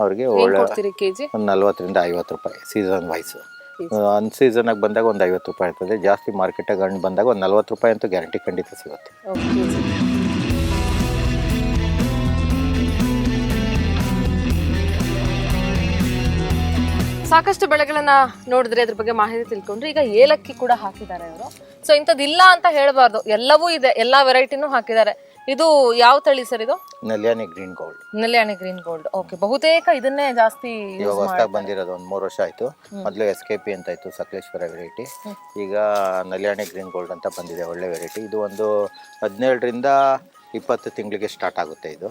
ಅವ್ರಿಗೆ ಒಳ್ಳೆ ಕೊಡ್ತೀರಿ ಕೆಜಿ? ಒಂದು ನಲ್ವತ್ತರಿಂದ ಐವತ್ತು ರೂಪಾಯಿ ಸೀಸನ್ ವೈಸ್ ಅನ್ ಸೀಸನಾಗಿ ಬಂದಾಗ ಒಂದು ಐವತ್ತು ರೂಪಾಯಿ ಇರ್ತದೆ. ಜಾಸ್ತಿ ಮಾರ್ಕೆಟಾಗ ಹಣ್ಣು ಬಂದಾಗ ಒಂದು ನಲ್ವತ್ತು ರೂಪಾಯಿ ಅಂತೂ ಗ್ಯಾರಂಟಿ ಖಂಡಿತ ಸಿಗುತ್ತೆ. ಸಾಕಷ್ಟು ಬೆಳೆಗಳನ್ನ ನೋಡಿದ್ರೆ ಅದ್ರ ಬಗ್ಗೆ ಮಾಹಿತಿ ತಿಳ್ಕೊಂಡ್ರೆ. ಈಗ ಏಲಕ್ಕಿ ಕೂಡ ಹಾಕಿದ್ದಾರೆ ಅವರು ಸೊ ಇಂಥದ್ದಿಲ್ಲ ಅಂತ ಹೇಳಬಾರ್ದು. ಎಲ್ಲವೂ ಇದೆ. ಎಲ್ಲಾ ವೆರೈಟಿನೂ ಹಾಕಿದ್ದಾರೆ. ಇದು ಯಾವ ತಳಿ ಸರ್ ಇದು? ನೆಲ್ಯಾನಿ ಗ್ರೀನ್ ಗೋಲ್ಡ್. ನೆಲ್ಯಾಣಿ ಗ್ರೀನ್ ಗೋಲ್ಡ್. ಓಕೆ ಬಹುತೇಕ ಇದನ್ನೇ ಜಾಸ್ತಿ ಇವಾಗ ಹೊಸ್ದಾಗಿ ಬಂದಿರೋದು ಒಂದು ಮೂರು ವರ್ಷ ಆಯಿತು. ಮೊದಲು ಎಸ್ ಕೆ ಪಿ ಅಂತ ಇತ್ತು ಸಕಲೇಶ್ವರ ವೆರೈಟಿ. ಈಗ ನಲ್ಯಾಣಿ ಗ್ರೀನ್ ಗೋಲ್ಡ್ ಅಂತ ಬಂದಿದೆ ಒಳ್ಳೆ ವೆರೈಟಿ. ಇದು ಒಂದು ಹದಿನೇಳರಿಂದ ಇಪ್ಪತ್ತು ತಿಂಗಳಿಗೆ ಸ್ಟಾರ್ಟ್ ಆಗುತ್ತೆ ಇದು.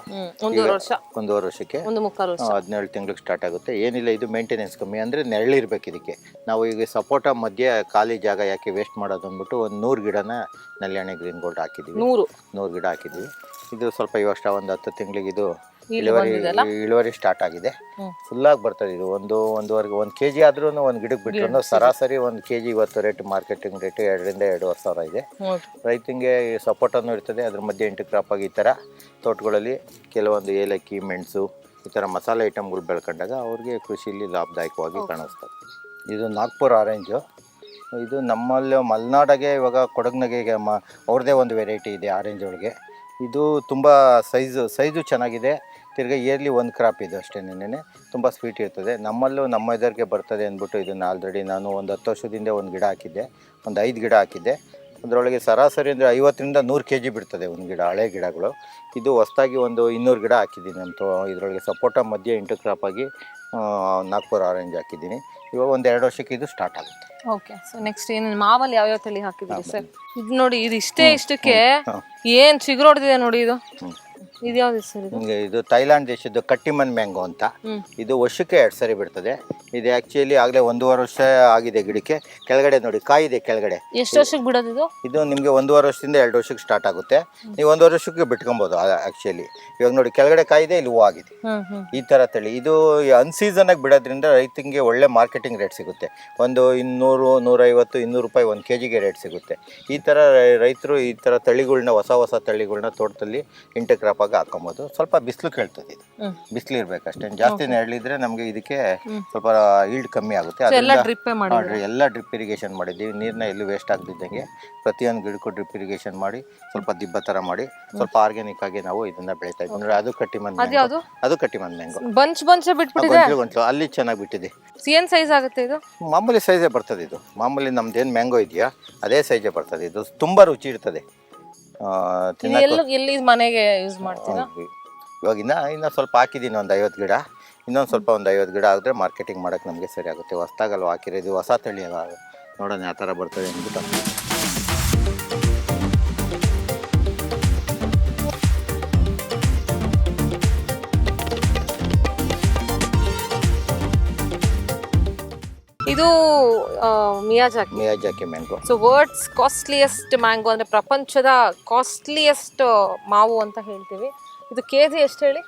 ಒಂದೂವರೆ ವರ್ಷ. ಒಂದೂವರೆ ವರ್ಷಕ್ಕೆ ಒಂದು ಮುಕ್ಕಾಲು ವರ್ಷ. ಹದಿನೇಳು ತಿಂಗಳಿಗೆ ಸ್ಟಾರ್ಟ್ ಆಗುತ್ತೆ. ಏನಿಲ್ಲ ಇದು ಮೇಂಟೆನೆನ್ಸ್ ಕಮ್ಮಿ. ಅಂದರೆ ನೆರಳಿರ್ಬೇಕು ಇದಕ್ಕೆ. ನಾವು ಈಗ ಸಪೋಟ ಮಧ್ಯೆ ಖಾಲಿ ಜಾಗ ಯಾಕೆ ವೇಸ್ಟ್ ಮಾಡೋದು ಅಂದ್ಬಿಟ್ಟು ಒಂದು ನೂರು ಗಿಡನ ನಲ್ಯಾಣಿ ಗ್ರೀನ್ ಗೋಲ್ಡ್ ಹಾಕಿದ್ದೀವಿ ನೂರು. ನೂರು ಗಿಡ ಹಾಕಿದ್ದೀವಿ ಇದು ಸ್ವಲ್ಪ ಇವಷ್ಟ ಒಂದು ಹತ್ತು ತಿಂಗಳಿಗೆ ಇದು ಇಳುವರಿ? ಇಳುವರಿ ಸ್ಟಾರ್ಟ್ ಆಗಿದೆ. ಫುಲ್ ಫುಲ್ಲಾಗಿ ಬರ್ತದೆ ಇದು. ಒಂದು ಒಂದುವರೆಗೆ ಒಂದು ಕೆ ಜಿ ಆದ್ರೂ ಒಂದು ಗಿಡಕ್ಕೆ ಬಿಟ್ಟರು ಸರಾಸರಿ ಒಂದು ಕೆ ಜಿ ಇವತ್ತು ರೇಟ್ ಮಾರ್ಕೆಟಿಂಗ್ ರೇಟ್ ಎರಡರಿಂದ ಎರಡೂವರೆ ಸಾವಿರ ಇದೆ. ರೈತಿಂಗೆ ಸಪೋರ್ಟ್ ಅನ್ನು ಇರ್ತದೆ. ಅದ್ರ ಮಧ್ಯೆ ಎಂಟು ಕ್ರಾಪ್ ಆಗಿ ಈ ಥರ ತೋಟಗಳಲ್ಲಿ ಕೆಲವೊಂದು ಏಲಕ್ಕಿ ಮೆಣಸು ಈ ಥರ ಮಸಾಲೆ ಐಟಮ್ಗಳು ಬೆಳ್ಕೊಂಡಾಗ ಅವ್ರಿಗೆ ಕೃಷಿಯಲ್ಲಿ ಲಾಭದಾಯಕವಾಗಿ ಕಾಣಿಸ್ತದೆ ಇದು. ನಾಗ್ಪುರ್ ಆರೆಂಜು ಇದು ನಮ್ಮಲ್ಲಿ ಮಲೆನಾಡಾಗೆ ಇವಾಗ ಕೊಡಗ್ನಾಗೆ ಮ ಅವ್ರದ್ದೇ ಒಂದು ವೆರೈಟಿ ಇದೆ ಆರೆಂಜ್ ಒಳಗೆ. ಇದು ತುಂಬ ಸೈಜು ಸೈಜು ಚೆನ್ನಾಗಿದೆ. ತಿರ್ಗಿ ಇಯರ್ಲಿ ಒಂದು ಕ್ರಾಪ್ ಇದು ಅಷ್ಟೇ ನೆನೆ ತುಂಬ ಸ್ವೀಟ್ ಇರ್ತದೆ. ನಮ್ಮಲ್ಲೂ ನಮ್ಮ ಇದರಿಗೆ ಬರ್ತದೆ ಅಂದ್ಬಿಟ್ಟು ಇದನ್ನು ಆಲ್ರೆಡಿ ನಾನು ಒಂದು ಹತ್ತು ವರ್ಷದಿಂದ ಒಂದು ಗಿಡ ಹಾಕಿದ್ದೆ. ಒಂದು ಐದು ಗಿಡ ಹಾಕಿದ್ದೆ. ಅದರೊಳಗೆ ಸರಾಸರಿ ಅಂದರೆ ಐವತ್ತರಿಂದ ನೂರು ಕೆ ಜಿ ಬಿಡ್ತದೆ ಒಂದು ಗಿಡ ಹಳೆ ಗಿಡಗಳು. ಇದು ಹೊಸ್ದಾಗಿ ಒಂದು ಇನ್ನೂರು ಗಿಡ ಹಾಕಿದ್ದೀನಿ. ಅಂತೂ ಇದರೊಳಗೆ ಸಪೋಟ ಮಧ್ಯೆ ಎಂಟು ಕ್ರಾಪ್ ಆಗಿ ಆ, ನಾಗ್ಪುರ ಆರೆಂಜ್ ಹಾಕಿದ್ದೀನಿ. ಇವಾಗ ಒಂದು ಎರಡು ವರ್ಷಕ್ಕೆ ಇದು ಸ್ಟಾರ್ಟ್ ಆಗುತ್ತೆ. ಓಕೆ ಸೊ ನೆಕ್ಸ್ಟ್ ಏನು ಮಾವಲ್ಲಿ ಯಾವ್ಯಾವ ತಳಿ ಹಾಕಿದ್ದೀರಿ ಸರ್ ಇದು ನೋಡಿ ಇದು ಇಷ್ಟೇ ಇಷ್ಟಕ್ಕೆ ಏನು ಚಿಗುರೊಡ್ದಿದೆ ನೋಡಿ ಇದು. ಹ್ಞೂ ಇದು ಯಾವ್ದು ಸರ್ ಇದು? ನಿಮಗೆ ಇದು ಥೈಲ್ಯಾಂಡ್ ದೇಶದ್ದು ಕಟ್ಟಿಮನ್ ಮ್ಯಾಂಗೋ ಅಂತ. ಹ್ಮ್. ಇದು ವರ್ಷಕ್ಕೆ ಎರಡು ಸರಿ ಬಿಡ್ತದೆ. ಇದು ಆಕ್ಚುಲಿ ಆಗಲೇ ಒಂದೂವರೆ ವರ್ಷ ಆಗಿದೆ ಗಿಡಕ್ಕೆ. ಕೆಳಗಡೆ ನೋಡಿ ಕಾಯಿದೆ ಕೆಳಗಡೆ. ಎಷ್ಟು ವರ್ಷಕ್ಕೆ ಬಿಡೋದು ಇದು? ಇದು ನಿಮಗೆ ಒಂದೂವರೆ ವರ್ಷದಿಂದ ಎರಡು ವರ್ಷಕ್ಕೆ ಸ್ಟಾರ್ಟ್ ಆಗುತ್ತೆ. ನೀವು ಒಂದೂವರೆ ವರ್ಷಕ್ಕೆ ಬಿಟ್ಕೊಬೋದು ಆ್ಯಕ್ಚುಲಿ ಇವಾಗ ನೋಡಿ ಕೆಳಗಡೆ ಕಾಯಿದೆ ಇಲ್ಲಿ ಹೂವಾಗಿದೆ ಆಗಿದೆ. ಹ್ಮ್ ಹ್ಮ್. ಈ ಥರ ತಳಿ. ಇದು ಅನ್ಸೀಸನಾಗಿ ಬಿಡೋದ್ರಿಂದ ರೈತನಿಗೆ ಒಳ್ಳೆ ಮಾರ್ಕೆಟಿಂಗ್ ರೇಟ್ ಸಿಗುತ್ತೆ. ಒಂದು ಇನ್ನೂರು ನೂರೈವತ್ತು ಇನ್ನೂರು ರೂಪಾಯಿ ಒಂದು ಕೆ ಜಿಗೆ ರೇಟ್ ಸಿಗುತ್ತೆ. ಈ ಥರ ರೈತರು ಈ ಥರ ತಳಿಗಳ್ನ ಹೊಸ ಹೊಸ ತಳಿಗಳ್ನ ತೋಟದಲ್ಲಿ ಇಂಟರ್ ಕ್ರಾಪ್ ಆಗಿ ಹಾಕೊಬೋದು. ಸ್ವಲ್ಪ ಬಿಸಿಲು ಕೇಳ್ತದೆ ಇದು. ಬಿಸಿಲು ಇರ್ಬೇಕು ಅಷ್ಟೇ ಜಾಸ್ತಿ ನೆರಳಿದ್ರೆ ನಮಗೆ ಇದಕ್ಕೆ ಸ್ವಲ್ಪ ಈಲ್ಡ್ ಕಮ್ಮಿ ಆಗುತ್ತೆ. ಅದರಿಂದ- ಎಲ್ಲ ಡ್ರಿಪ್ ಇರಿಗೇಷನ್ ಮಾಡಿದ್ದೀವಿ. ನೀರನ್ನ ಎಲ್ಲೂ ವೇಸ್ಟ್ ಆಗದಿದ್ದಂಗೆ ಪ್ರತಿಯೊಂದು ಗಿಡಕ್ಕೂ ಡ್ರಿಪ್ ಇರಿಗೇಷನ್ ಮಾಡಿ ಸ್ವಲ್ಪ ದಿಬ್ಬ ತರ ಮಾಡಿ ಸ್ವಲ್ಪ ಆರ್ಗ್ಯಾನಿಕ್ ಆಗಿ ನಾವು ಇದನ್ನ ಬೆಳಿತಾ ಇದ್ದೀವಿ. ನೋಡಿ ಅದು ಕಟ್ಟಿಮನ್ ಮ್ಯಾಂಗೋ ಅದು ಕಟ್ಟಿಮನ್ ಮ್ಯಾಂಗೋ ಬಂಚ್ ಬಂಚ್ ಬಿಟ್ಬಿಟ್ಟಿದೆ? ಅಲ್ಲಿ ಚೆನ್ನಾಗಿ ಬಿಟ್ಟಿದೆ. ಏನ್ ಸೈಜ್ ಆಗುತ್ತೆ ಇದು? ಮಾಮೂಲಿ ಸೈಜೇ ಬರ್ತದೆ ಇದು. ಮಾಮೂಲಿ ನಮ್ದೇನು ಮ್ಯಾಂಗೋ ಇದೆಯಾ ಅದೇ ಸೈಜೇ ಬರ್ತದೆ. ಇದು ತುಂಬಾ ರುಚಿ ಇರ್ತದೆ. ಆ, ಇದು ತಿನ್ನಕ್ಕೂ- ಎಲ್ಲ ಎಲ್ಲಿ ಮನೆಗೆ ಯೂಸ್ ಮಾಡ್ತೀರಾ? ಹೌದು. ಇವಾಗ ಇನ್ನ ಇನ್ನ ಸ್ವಲ್ಪ ಹಾಕಿದ್ದೀನಿ ಒಂದು ಐವತ್ತು ಗಿಡ. ಇನ್ನೊಂದು ಸ್ವಲ್ಪ ಒಂದು ಐವತ್ತು ಗಿಡ ಆದರೆ ಮಾರ್ಕೆಟಿಂಗ್ ಮಾಡೋಕ್ಕೆ ನಮಗೆ ಸರಿ ಆಗುತ್ತೆ. ಹೊಸ್ದಾಗಲ್ವ ಹಾಕಿರೋದು? ಹೊಸ ತಳಿ ಅಲ್ಲ ನೋಡೋಣ ಯಾವ ಥರ ಬರ್ತದೆ ಅಂದ್ಬಿಟ್ಟು. Miyazaki. Miyazaki mango. So world's costliest mango ಅಂದರೆ ಪ್ರಪಂಚದ ಕಾಸ್ಟ್ಲಿಯೆಸ್ಟ್ ಮಾವು ಅಂತ ಹೇಳ್ತೀವಿ. ಇದು ಕೆ ಜಿ ಎಷ್ಟು ಹೇಳಿ?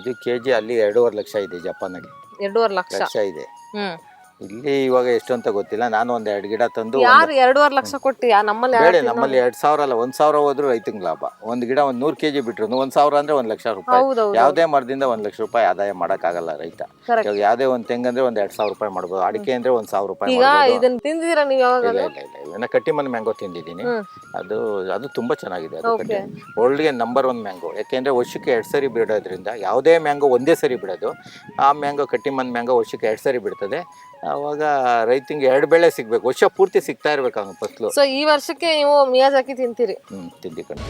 ಇದು ಕೆ ಜಿ ಅಲ್ಲಿ ಎರಡೂವರೆ ಲಕ್ಷ ಇದೆ ಜಪಾನಿಗೆ ಎರಡೂವರೆ ಲಕ್ಷ. ಲಕ್ಷ ಇದೆ. ಹ್ಮ್. ಇಲ್ಲಿ ಇವಾಗ ಎಷ್ಟು ಅಂತ ಗೊತ್ತಿಲ್ಲ. ನಾನು ಒಂದ್ ಎರಡು ಗಿಡ ತಂದು ಯಾರು ಎರಡೂವರೆ ಲಕ್ಷ ಕೊಟ್ಟು? ಯಾ- ನಮ್ಮಲ್ಲಿ ಯಾರು ಬೇಡ ನಮ್ಮಲ್ಲಿ ಎರಡು ಸಾವಿರ ಅಲ್ಲ ಒಂದ್ ಸಾವಿರ ಹೋದ್ರು ರೈತಂಗ್ ಲಾಭ. ಒಂದ್ ಗಿಡ ಒಂದ್ ನೂರ್ ಕೆಜಿ ಬಿಟ್ರು ಒಂದ್ ಸಾವಿರ ಅಂದ್ರೆ ಒಂದ್ ಲಕ್ಷ ರೂಪಾಯಿ. ಯಾವ್ದೇ ಯಾವುದೇ ಮರದಿಂದ ಒಂದ್ ಲಕ್ಷ ರೂಪಾಯಿ ಆದಾಯ ಆಗಲ್ಲ ರೈತ. ಯಾವ್ದೇ ಒಂದ್ ಯಾವುದೇ ಅಂದ್ರೆ ಒಂದ್ ಎರಡು ಸಾವಿರ ರೂಪಾಯಿ ಮಾಡ್ಬೋದು. ಅಡಿಕೆ ಅಂದ್ರೆ ಒಂದ್ ಸಾವಿರ ರೂಪಾಯಿ ಈಗ ಮಾಡ್ಬೋದು. ಇದನ್ನ ತಿಂದಿದ್ದೀರಾ ನೀವು ಯಾವಾಗ ಇಲ್ಲ ಇಲ್ಲ ಇಲ್ಲ ಇಲ್ಲ. ನಾ ಕಟ್ಟಿಮನ್ ಮ್ಯಾಂಗೋ ತಿಂದಿದ್ದೀನಿ. ಹ್ಮ್. ಅದು ಅದು ತುಂಬಾ ಚೆನ್ನಾಗಿದೆ ಅದು ಗೆ ಕಟ್ಟಿ ವರ್ಲ್ಡ್ಗೆ ನಂಬರ್ ಒನ್ ಮ್ಯಾಂಗೋ. ಯಾಕೆಂದ್ರೆ ವರ್ಷಕ್ಕೆ ಎರಡು ಸರಿ ಬಿಡೋದ್ರಿಂದ ಯಾವುದೇ ಮ್ಯಾಂಗೋ ಒಂದೇ ಸರಿ ಬಿಡೋದು. ಆ ಮ್ಯಾಂಗೋ ಕಟ್ಟಿಮನ್ ಮ್ಯಾಂಗೋ ವರ್ಷಕ್ಕೆ ಎರಡು ಸರಿ ಬಿಡ್ತದೆ. ಅವಾಗ ರೈತಂಗೆ ಎರಡು ಬೆಳೆ ಸಿಗ್ಬೇಕು. ವರ್ಷ ಪೂರ್ತಿ ಸಿಗ್ತಾ ಇರ್ಬೇಕು ಅವ್ನು ಫಸ್ಲು. ಸೊ ಈ ವರ್ಷಕ್ಕೆ ನೀವು ಮಿಯಾಜಾಕಿ ತಿಂತೀರಿ? ಹ್ಮ್ ತಿಂದಿಕೊಂಡು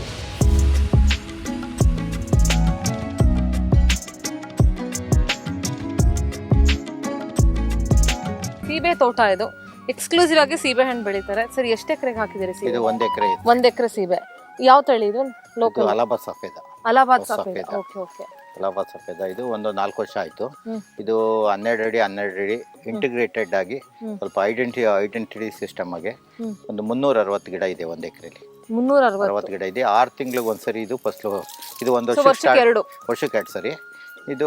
ಸೀಬೆ ತೋಟ ಇದು. ಎಕ್ಸ್ಕ್ಲೂಸಿವ್ ಆಗಿ ಸೀಬೆ ಹಣ್ಣು ಬೆಳೀತಾರೆ. ಸರ್ ಎಷ್ಟು ಎಕರೆಗೆ ಹಾಕಿದ್ದೀರಿ ಸೀಬೆ? ಇದು ಒಂದ್ ಎಕರೆ ಒಂದ್ ಎಕರೆ ಸೀಬೆ. ಯಾವ ತಳಿ ಇದು? ಲೋಕಲ್ ಅಲಬಾ ಸಫೇದ. ಅಲಹಾಬಾದ್. ಸಫೇದ. ಓಕೆ ಓಕೆ ಲಾಭ ಸಫೇದ ಇದು ಒಂದು ನಾಲ್ಕು ವರ್ಷ ಆಯಿತು. ಇದು ಹನ್ನೆರಡು ಅಡಿ ಹನ್ನೆರಡು ಅಡಿ ಇಂಟಿಗ್ರೇಟೆಡ್ ಆಗಿ ಸ್ವಲ್ಪ ಐಡೆಂಟಿ ಐಡೆಂಟಿಟಿ ಸಿಸ್ಟಮ್ ಆಗಿ ಒಂದು ಮುನ್ನೂರ ಅರವತ್ತು ಗಿಡ ಇದೆ ಒಂದು ಎಕರೆಲಿ. ಮುನ್ನೂರ ಅರವತ್ತು. ಗಿಡ ಇದೆ. ಆರು ತಿಂಗಳಿಗೆ ಒಂದ್ಸರಿ ಇದು ಫಸ್ಲು ಇದು ಒಂದು ವರ್ಷ ವರ್ಷಕ್ಕೆ ಎರಡು. ವರ್ಷಕ್ಕೆ ಎರಡು ಸರಿ. ಇದು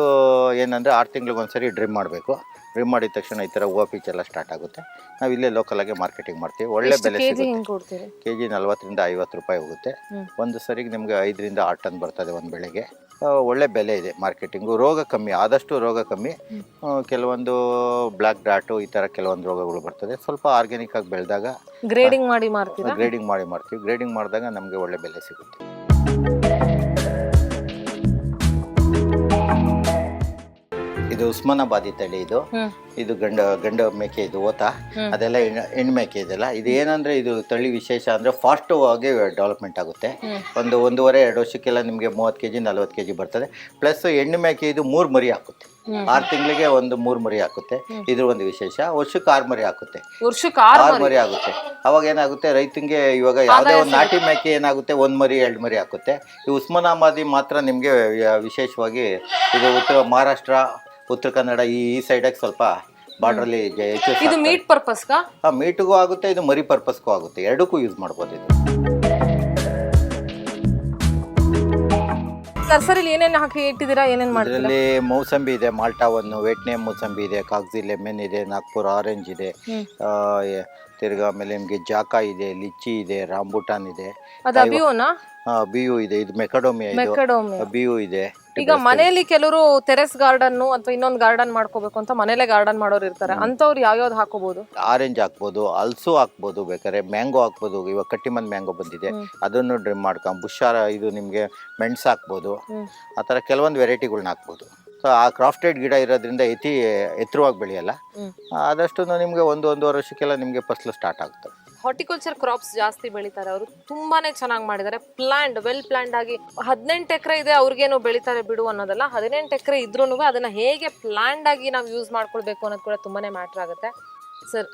ಏನಂದರೆ ಆರು ತಿಂಗಳಿಗೆ ಒಂದ್ಸರಿ ಡ್ರಿಮ್ ಮಾಡಬೇಕು. ಡ್ರಿಮ್ ಮಾಡಿದ ತಕ್ಷಣ ಈ ಥರ ಹೂವು ಪೀಚ್ ಎಲ್ಲ ಸ್ಟಾರ್ಟ್ ಆಗುತ್ತೆ. ನಾವು ಇಲ್ಲೇ ಲೋಕಲಾಗಿ ಮಾರ್ಕೆಟಿಂಗ್ ಮಾಡ್ತೀವಿ. ಒಳ್ಳೆ ಬೆಲೆ ಸಿಗುತ್ತೆ. ಕೆ ಜಿ ನಲ್ವತ್ತರಿಂದ ಐವತ್ತು ರೂಪಾಯಿ ಹೋಗುತ್ತೆ. ಒಂದು ಸರಿಗೆ ನಿಮಗೆ ಐದರಿಂದ ಆರು ಟನ್ ಬರ್ತದೆ ಒಂದು ಬೆಳೆಗೆ. ಒಳ್ಳೆ ಬೆಲೆ ಇದೆ ಮಾರ್ಕೆಟಿಂಗು. ರೋಗ ಕಮ್ಮಿ ಆದಷ್ಟು ರೋಗ ಕಮ್ಮಿ. ಕೆಲವೊಂದು ಬ್ಲ್ಯಾಕ್ ಡಾಟು ಈ ಥರ ಕೆಲವೊಂದು ರೋಗಗಳು ಬರ್ತದೆ. ಸ್ವಲ್ಪ ಆರ್ಗ್ಯಾನಿಕ್ ಆಗಿ ಬೆಳೆದಾಗ ಗ್ರೇಡಿಂಗ್ ಮಾಡಿ ಮಾರ್ತೀವಿ ಗ್ರೇಡಿಂಗ್ ಮಾಡಿ ಮಾಡ್ತೀವಿ ಗ್ರೇಡಿಂಗ್ ಮಾಡಿದಾಗ ನಮಗೆ ಒಳ್ಳೆ ಬೆಲೆ ಸಿಗುತ್ತೆ. ಇದು ಉಸ್ಮಾನಾಬಾದಿ ತಳಿ ಇದು. ಇದು ಗಂಡ ಗಂಡ ಮೇಕೆ ಇದು ಓತ. ಅದೆಲ್ಲ ಹೆಣ್ಣು ಮೇಕೆ ಇದೆಲ್ಲ. ಇದು ಏನಂದ್ರೆ ಇದು ತಳಿ ವಿಶೇಷ ಅಂದ್ರೆ ಫಾಸ್ಟ್ ಆಗಿ ಡೆವಲಪ್ಮೆಂಟ್ ಆಗುತ್ತೆ. ಒಂದು ಒಂದೂವರೆ ಎರಡು ವರ್ಷಕ್ಕೆಲ್ಲ ನಿಮಗೆ ಮೂವತ್ತು ಕೆ ಜಿ ನಲ್ವತ್ತು ಕೆ ಜಿ ಬರ್ತದೆ. ಪ್ಲಸ್ ಹೆಣ್ಣು ಮೇಕೆ ಇದು ಮೂರು ಮರಿ ಹಾಕುತ್ತೆ. ಆರು ತಿಂಗಳಿಗೆ ಒಂದು ಮೂರು ಮರಿ ಹಾಕುತ್ತೆ. ಇದ್ರ ಒಂದು ವಿಶೇಷ. ವರ್ಷಕ್ಕೆ ಆರು ಮರಿ ಹಾಕುತ್ತೆ. ವರ್ಷಕ್ಕೆ ಆರು ಮರಿ? ಆಗುತ್ತೆ. ಅವಾಗ ಏನಾಗುತ್ತೆ ರೈತಂಗೆ ಇವಾಗ ಯಾವುದೇ ಒಂದು ನಾಟಿ ಮೇಕೆ ಏನಾಗುತ್ತೆ ಒಂದು ಮರಿ ಎರಡು ಮರಿ ಹಾಕುತ್ತೆ. ಈ ಉಸ್ಮಾನಾಬಾದಿ ಮಾತ್ರ ನಿಮಗೆ ವಿಶೇಷವಾಗಿ ಇದು ಉತ್ತರ ಮಹಾರಾಷ್ಟ್ರ ಉತ್ತರ ಕನ್ನಡ ಈ ಈ ಸೈಡಾಗಿ ಸ್ವಲ್ಪ ಬಾರ್ಡ್ರಲ್ಲಿ ಇದು. ಮೀಟ್ ಪರ್ಪಸ್ಗಾ ಹಾ ಮೀಟ್ಗೂ ಆಗುತ್ತೆ ಇದು ಮರಿ ಪರ್ಪಸ್ಗೂ ಆಗುತ್ತೆ. ಎರಡಕ್ಕೂ ಯೂಸ್ ಮಾಡ್ಬೋದು ಇದು. ನರ್ಸರಿಲಿ ಏನೇನು ಹಾಕಿ ಇಟ್ಟಿದ್ದೀರಾ ಏನೇನು ಮಾಡಿದ್ರಿ ಇಲ್ಲಿ ಮೌಸಂಬಿ ಇದೆ ಮಾಲ್ಟಾ ಒಂದು ವೇಟ್ನೆ ಮೌಸಂಬಿ ಇದೆ ಕಾಗ್ಜಿ ಲೆಮನ್ ಇದೆ ನಾಗ್ಪುರ್ ಆರೆಂಜ್ ಇದೆ. ಆ, ಎ- ತಿರ್ಗಾ ಆಮೇಲೆ ನಿಮಗೆ ಜಾಕ ಇದೆ ಲಿಚ್ಚಿ ಇದೆ ರಾಂಬುಟಾನ್ ಇದೆ ಅದು ಅಬಿಯೋನಾ ಆ, ಬಿಯು ಇದೆ ಇದು ಮೆಕಡೋಮಿಯಾ ಇದೆ. ಮೆಕಡೋಮಿ ಬಿಯು ಇದೆ. ಈಗ ಮನೆಯಲ್ಲಿ ಕೆಲವರು ಟೆರೆಸ್ ಗಾರ್ಡನ್ ಅಥವಾ ಇನ್ನೊಂದು ಗಾರ್ಡನ್ ಮಾಡ್ಕೋಬೇಕು ಅಂತ ಮನೇಲೆ ಗಾರ್ಡನ್ ಮಾಡೋರು ಇರ್ತಾರೆ. ಅಂತವ್ರು ಯಾವ್ಯಾವ್ದು ಹಾಕೋಬಹುದು ಆರೆಂಜ್ ಹಾಕ್ಬೋದು ಅಲ್ಸು ಹಾಕ್ಬೋದು ಬೇಕಾದ್ರೆ ಮ್ಯಾಂಗೋ ಹಾಕ್ಬೋದು. ಇವಾಗ ಕಟ್ಟಿಮನ್ ಮ್ಯಾಂಗೋ ಬಂದಿದೆ. ಅದನ್ನು ಡ್ರಿಮ್ ಮಾಡ್ಕೊಂಡು ಬುಷಾರ ಇದು ನಿಮಗೆ ಮೆಣಸು ಹಾಕ್ಬೋದು. ಆ ಥರ ಕೆಲವೊಂದು ವೆರೈಟಿಗಳನ್ನ ಹಾಕ್ಬೋದು. ಸೊ ಆ ಕ್ರಾಫ್ಟೆಡ್ ಗಿಡ ಇರೋದ್ರಿಂದ ಎತ್ತಿ ಎತ್ತರವಾಗಿ ಬೆಳೆಯಲ್ಲ. ಆದಷ್ಟು ನಿಮಗೆ ಒಂದು ಒಂದೂವರೆ ವರ್ಷಕ್ಕೆಲ್ಲ ನಿಮಗೆ ಫಸಲು ಸ್ಟಾರ್ಟ್ ಆಗುತ್ತೆ. ಹಾರ್ಟಿಕಲ್ಚರ್ ಕ್ರಾಪ್ಸ್ ಜಾಸ್ತಿ ಬೆಳಿತಾರೆ ಅವರು. ತುಂಬಾನೇ ಚೆನ್ನಾಗಿ ಮಾಡಿದ್ದಾರೆ. ಪ್ಲಾಂಡ್ ವೆಲ್ ಪ್ಲಾಂಡ್ ಆಗಿ ಹದಿನೆಂಟು ಎಕರೆ ಇದೆ ಅವ್ರಿಗೇನು ಬೆಳಿತಾರೆ ಬಿಡು ಅನ್ನೋದಲ್ಲ, ಹದಿನೆಂಟು ಎಕರೆ ಇದ್ರೂ ಅದನ್ನ ಹೇಗೆ ಪ್ಲಾಂಡ್ ಆಗಿ ನಾವು ಯೂಸ್ ಮಾಡ್ಕೊಳ್ಬೇಕು ಅನ್ನೋದು ಕೂಡ ತುಂಬಾನೇ ಮ್ಯಾಟ್ರ್ ಆಗುತ್ತೆ. ಸರ್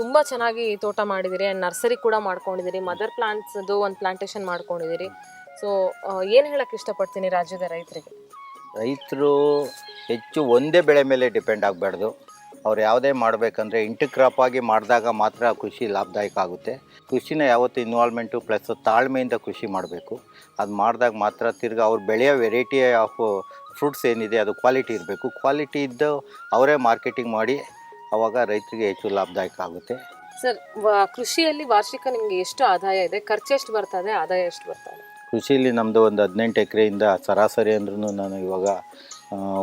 ತುಂಬ ಚೆನ್ನಾಗಿ ತೋಟ ಮಾಡಿದಿರಿ ಆ್ಯಂಡ್ ನರ್ಸರಿ ಕೂಡ ಮಾಡ್ಕೊಂಡಿದ್ದೀರಿ ಮದರ್ ಪ್ಲಾಂಟ್ಸ್ದು ಒಂದು ಪ್ಲಾಂಟೇಶನ್ ಮಾಡ್ಕೊಂಡಿದ್ದೀರಿ ಸೊ ಏನು ಹೇಳಕ್ಕೆ ಇಷ್ಟಪಡ್ತೀನಿ ರಾಜ್ಯದ ರೈತರಿಗೆ? ರೈತರು ಹೆಚ್ಚು ಒಂದೇ ಬೆಳೆ ಮೇಲೆ ಡಿಪೆಂಡ್ ಆಗಬಾರ್ದು. ಅವ್ರು ಯಾವುದೇ ಮಾಡಬೇಕಂದ್ರೆ ಇಂಟು ಕ್ರಾಪ್ ಆಗಿ ಮಾಡಿದಾಗ ಮಾತ್ರ ಕೃಷಿ ಲಾಭದಾಯಕ ಆಗುತ್ತೆ. ಕೃಷಿನ ಯಾವತ್ತು ಇನ್ವಾಲ್ವ್ಮೆಂಟು ಪ್ಲಸ್ ತಾಳ್ಮೆಯಿಂದ ಕೃಷಿ ಮಾಡಬೇಕು. ಅದು ಮಾಡಿದಾಗ ಮಾತ್ರ ತಿರ್ಗಿ ಅವ್ರು ಬೆಳೆಯೋ ವೆರೈಟಿ ಆಫ್ ಫ್ರೂಟ್ಸ್ ಏನಿದೆ ಅದು ಕ್ವಾಲಿಟಿ ಇರಬೇಕು. ಕ್ವಾಲಿಟಿ ಇದ್ದು ಅವರೇ ಮಾರ್ಕೆಟಿಂಗ್ ಮಾಡಿ ಅವಾಗ ರೈತರಿಗೆ ಹೆಚ್ಚು ಲಾಭದಾಯಕ ಆಗುತ್ತೆ. ಸರ್ ಕೃಷಿಯಲ್ಲಿ ವಾರ್ಷಿಕ ನಿಮಗೆ ಎಷ್ಟು ಆದಾಯ ಇದೆ? ಖರ್ಚು ಎಷ್ಟು ಬರ್ತದೆ ಆದಾಯ ಎಷ್ಟು ಬರ್ತದೆ ಕೃಷಿಯಲ್ಲಿ ನಮ್ಮದು ಒಂದು ಹದಿನೆಂಟು ಎಕರೆಯಿಂದ ಸರಾಸರಿ ಅಂದ್ರೂ ನಾನು ಇವಾಗ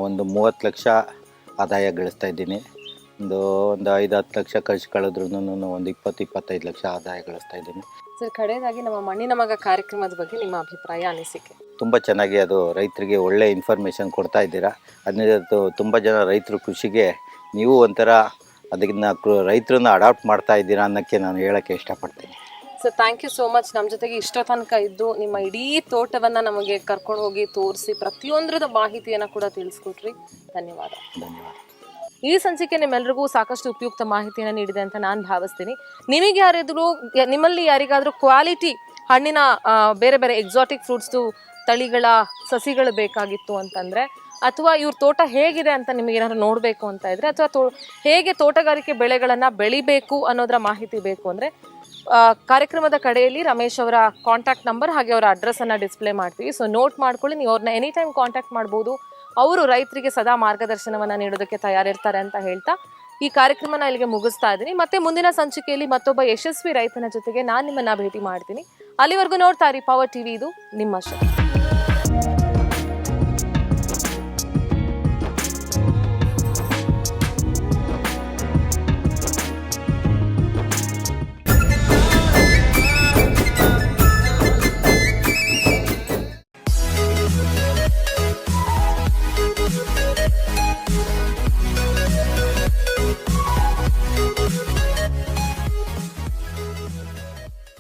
ಒಂದು ಮೂವತ್ತು ಲಕ್ಷ ಆದಾಯ ಗಳಿಸ್ತಾ ಇದ್ದೀನಿ. ಒಂದು ಒಂದು ಐದು ಹತ್ತು ಲಕ್ಷ ಖರ್ಚು ಕಳೆದ್ರೂ ಒಂದು ಇಪ್ಪತ್ತು ಇಪ್ಪತ್ತೈದು ಲಕ್ಷ ಆದಾಯ ಗಳಿಸ್ತಾ ಇದ್ದೀನಿ. ಸರ್ ಕಡೆಯದಾಗಿ ನಮ್ಮ ಮಣ್ಣಿನ ಮಗ ಕಾರ್ಯಕ್ರಮದ ಬಗ್ಗೆ ನಿಮ್ಮ ಅಭಿಪ್ರಾಯ ಅನಿಸಿಕೆ? ತುಂಬ ಚೆನ್ನಾಗಿ ಅದು ರೈತರಿಗೆ ಒಳ್ಳೆ ಇನ್ಫಾರ್ಮೇಷನ್ ಕೊಡ್ತಾ ಇದ್ದೀರಾ. ಅದನ್ನ ತುಂಬ ಜನ ರೈತರು ಕೃಷಿಗೆ ನೀವು ಒಂಥರ ಅದನ್ನ ರೈತರನ್ನ ಅಡಾಪ್ಟ್ ಮಾಡ್ತಾ ಇದ್ದೀರಾ ಅನ್ನೋಕ್ಕೆ ನಾನು ಹೇಳೋಕ್ಕೆ ಇಷ್ಟಪಡ್ತೀನಿ. Sir thank you so much ನಮ್ಮ ಜೊತೆಗೆ ಇಷ್ಟೋ ತನಕ ಇದ್ದು ನಿಮ್ಮ ಇಡೀ ತೋಟವನ್ನು ನಮಗೆ ಕರ್ಕೊಂಡು ಹೋಗಿ ತೋರಿಸಿ ಪ್ರತಿಯೊಂದರದ ಮಾಹಿತಿಯನ್ನು ಕೂಡ ತಿಳಿಸ್ಕೊಟ್ರಿ. ಧನ್ಯವಾದ. ಧನ್ಯವಾದ. ಈ ಸಂಚಿಕೆ ನಿಮ್ಮೆಲ್ಲರಿಗೂ ಸಾಕಷ್ಟು ಉಪಯುಕ್ತ ಮಾಹಿತಿಯನ್ನು ನೀಡಿದೆ ಅಂತ ನಾನು ಭಾವಿಸ್ತೀನಿ. ನಿಮಗೆ ಯಾರಾದರೂ ನಿಮ್ಮಲ್ಲಿ ಯಾರಿಗಾದರೂ ಕ್ವಾಲಿಟಿ ಹಣ್ಣಿನ ಬೇರೆ ಬೇರೆ ಎಕ್ಸಾಟಿಕ್ ಫ್ರೂಟ್ಸ್ದು ತಳಿಗಳ ಸಸಿಗಳು ಬೇಕಾಗಿತ್ತು ಅಂತಂದರೆ, ಅಥವಾ ಇವ್ರ ತೋಟ ಹೇಗಿದೆ ಅಂತ ನಿಮಗೆ ಏನಾದ್ರು ನೋಡಬೇಕು ಅಂತ ಇದ್ರೆ, ಅಥವಾ ತೋ, ಹೇಗೆ ತೋಟಗಾರಿಕೆ ಬೆಳೆಗಳನ್ನು ಬೆಳಿಬೇಕು ಅನ್ನೋದರ ಮಾಹಿತಿ ಬೇಕು ಅಂದರೆ ಕಾರ್ಯಕ್ರಮದ ಕಡೆಯಲ್ಲಿ ರಮೇಶ್ ಅವರ ಕಾಂಟ್ಯಾಕ್ಟ್ ನಂಬರ್ ಹಾಗೆ ಅವರ ಅಡ್ರೆಸ್ಸನ್ನು ಡಿಸ್ಪ್ಲೇ ಮಾಡ್ತೀವಿ. ಸೊ ನೋಟ್ ಮಾಡ್ಕೊಳ್ಳಿ, ನೀವು ಅವ್ರನ್ನ ಎನಿ ಟೈಮ್ ಕಾಂಟ್ಯಾಕ್ಟ್ ಮಾಡ್ಬೋದು. ಅವರು ರೈತರಿಗೆ ಸದಾ ಮಾರ್ಗದರ್ಶನವನ್ನು ನೀಡೋದಕ್ಕೆ ತಯಾರಿರ್ತಾರೆ ಅಂತ ಹೇಳ್ತಾ ಈ ಕಾರ್ಯಕ್ರಮನ ಇಲ್ಲಿಗೆ ಮುಗಿಸ್ತಾ ಇದ್ದೀನಿ. ಮತ್ತೆ ಮುಂದಿನ ಸಂಚಿಕೆಯಲ್ಲಿ ಮತ್ತೊಬ್ಬ ಯಶಸ್ವಿ ರೈತನ ಜೊತೆಗೆ ನಾನು ನಿಮ್ಮನ್ನ ಭೇಟಿ ಮಾಡ್ತೀನಿ. ಅಲ್ಲಿವರೆಗೂ ನೋಡ್ತಾ ಇರಿ ಪವರ್ ಟಿವಿ ಇದು ನಿಮ್ಮ ಶಕ್ತಿ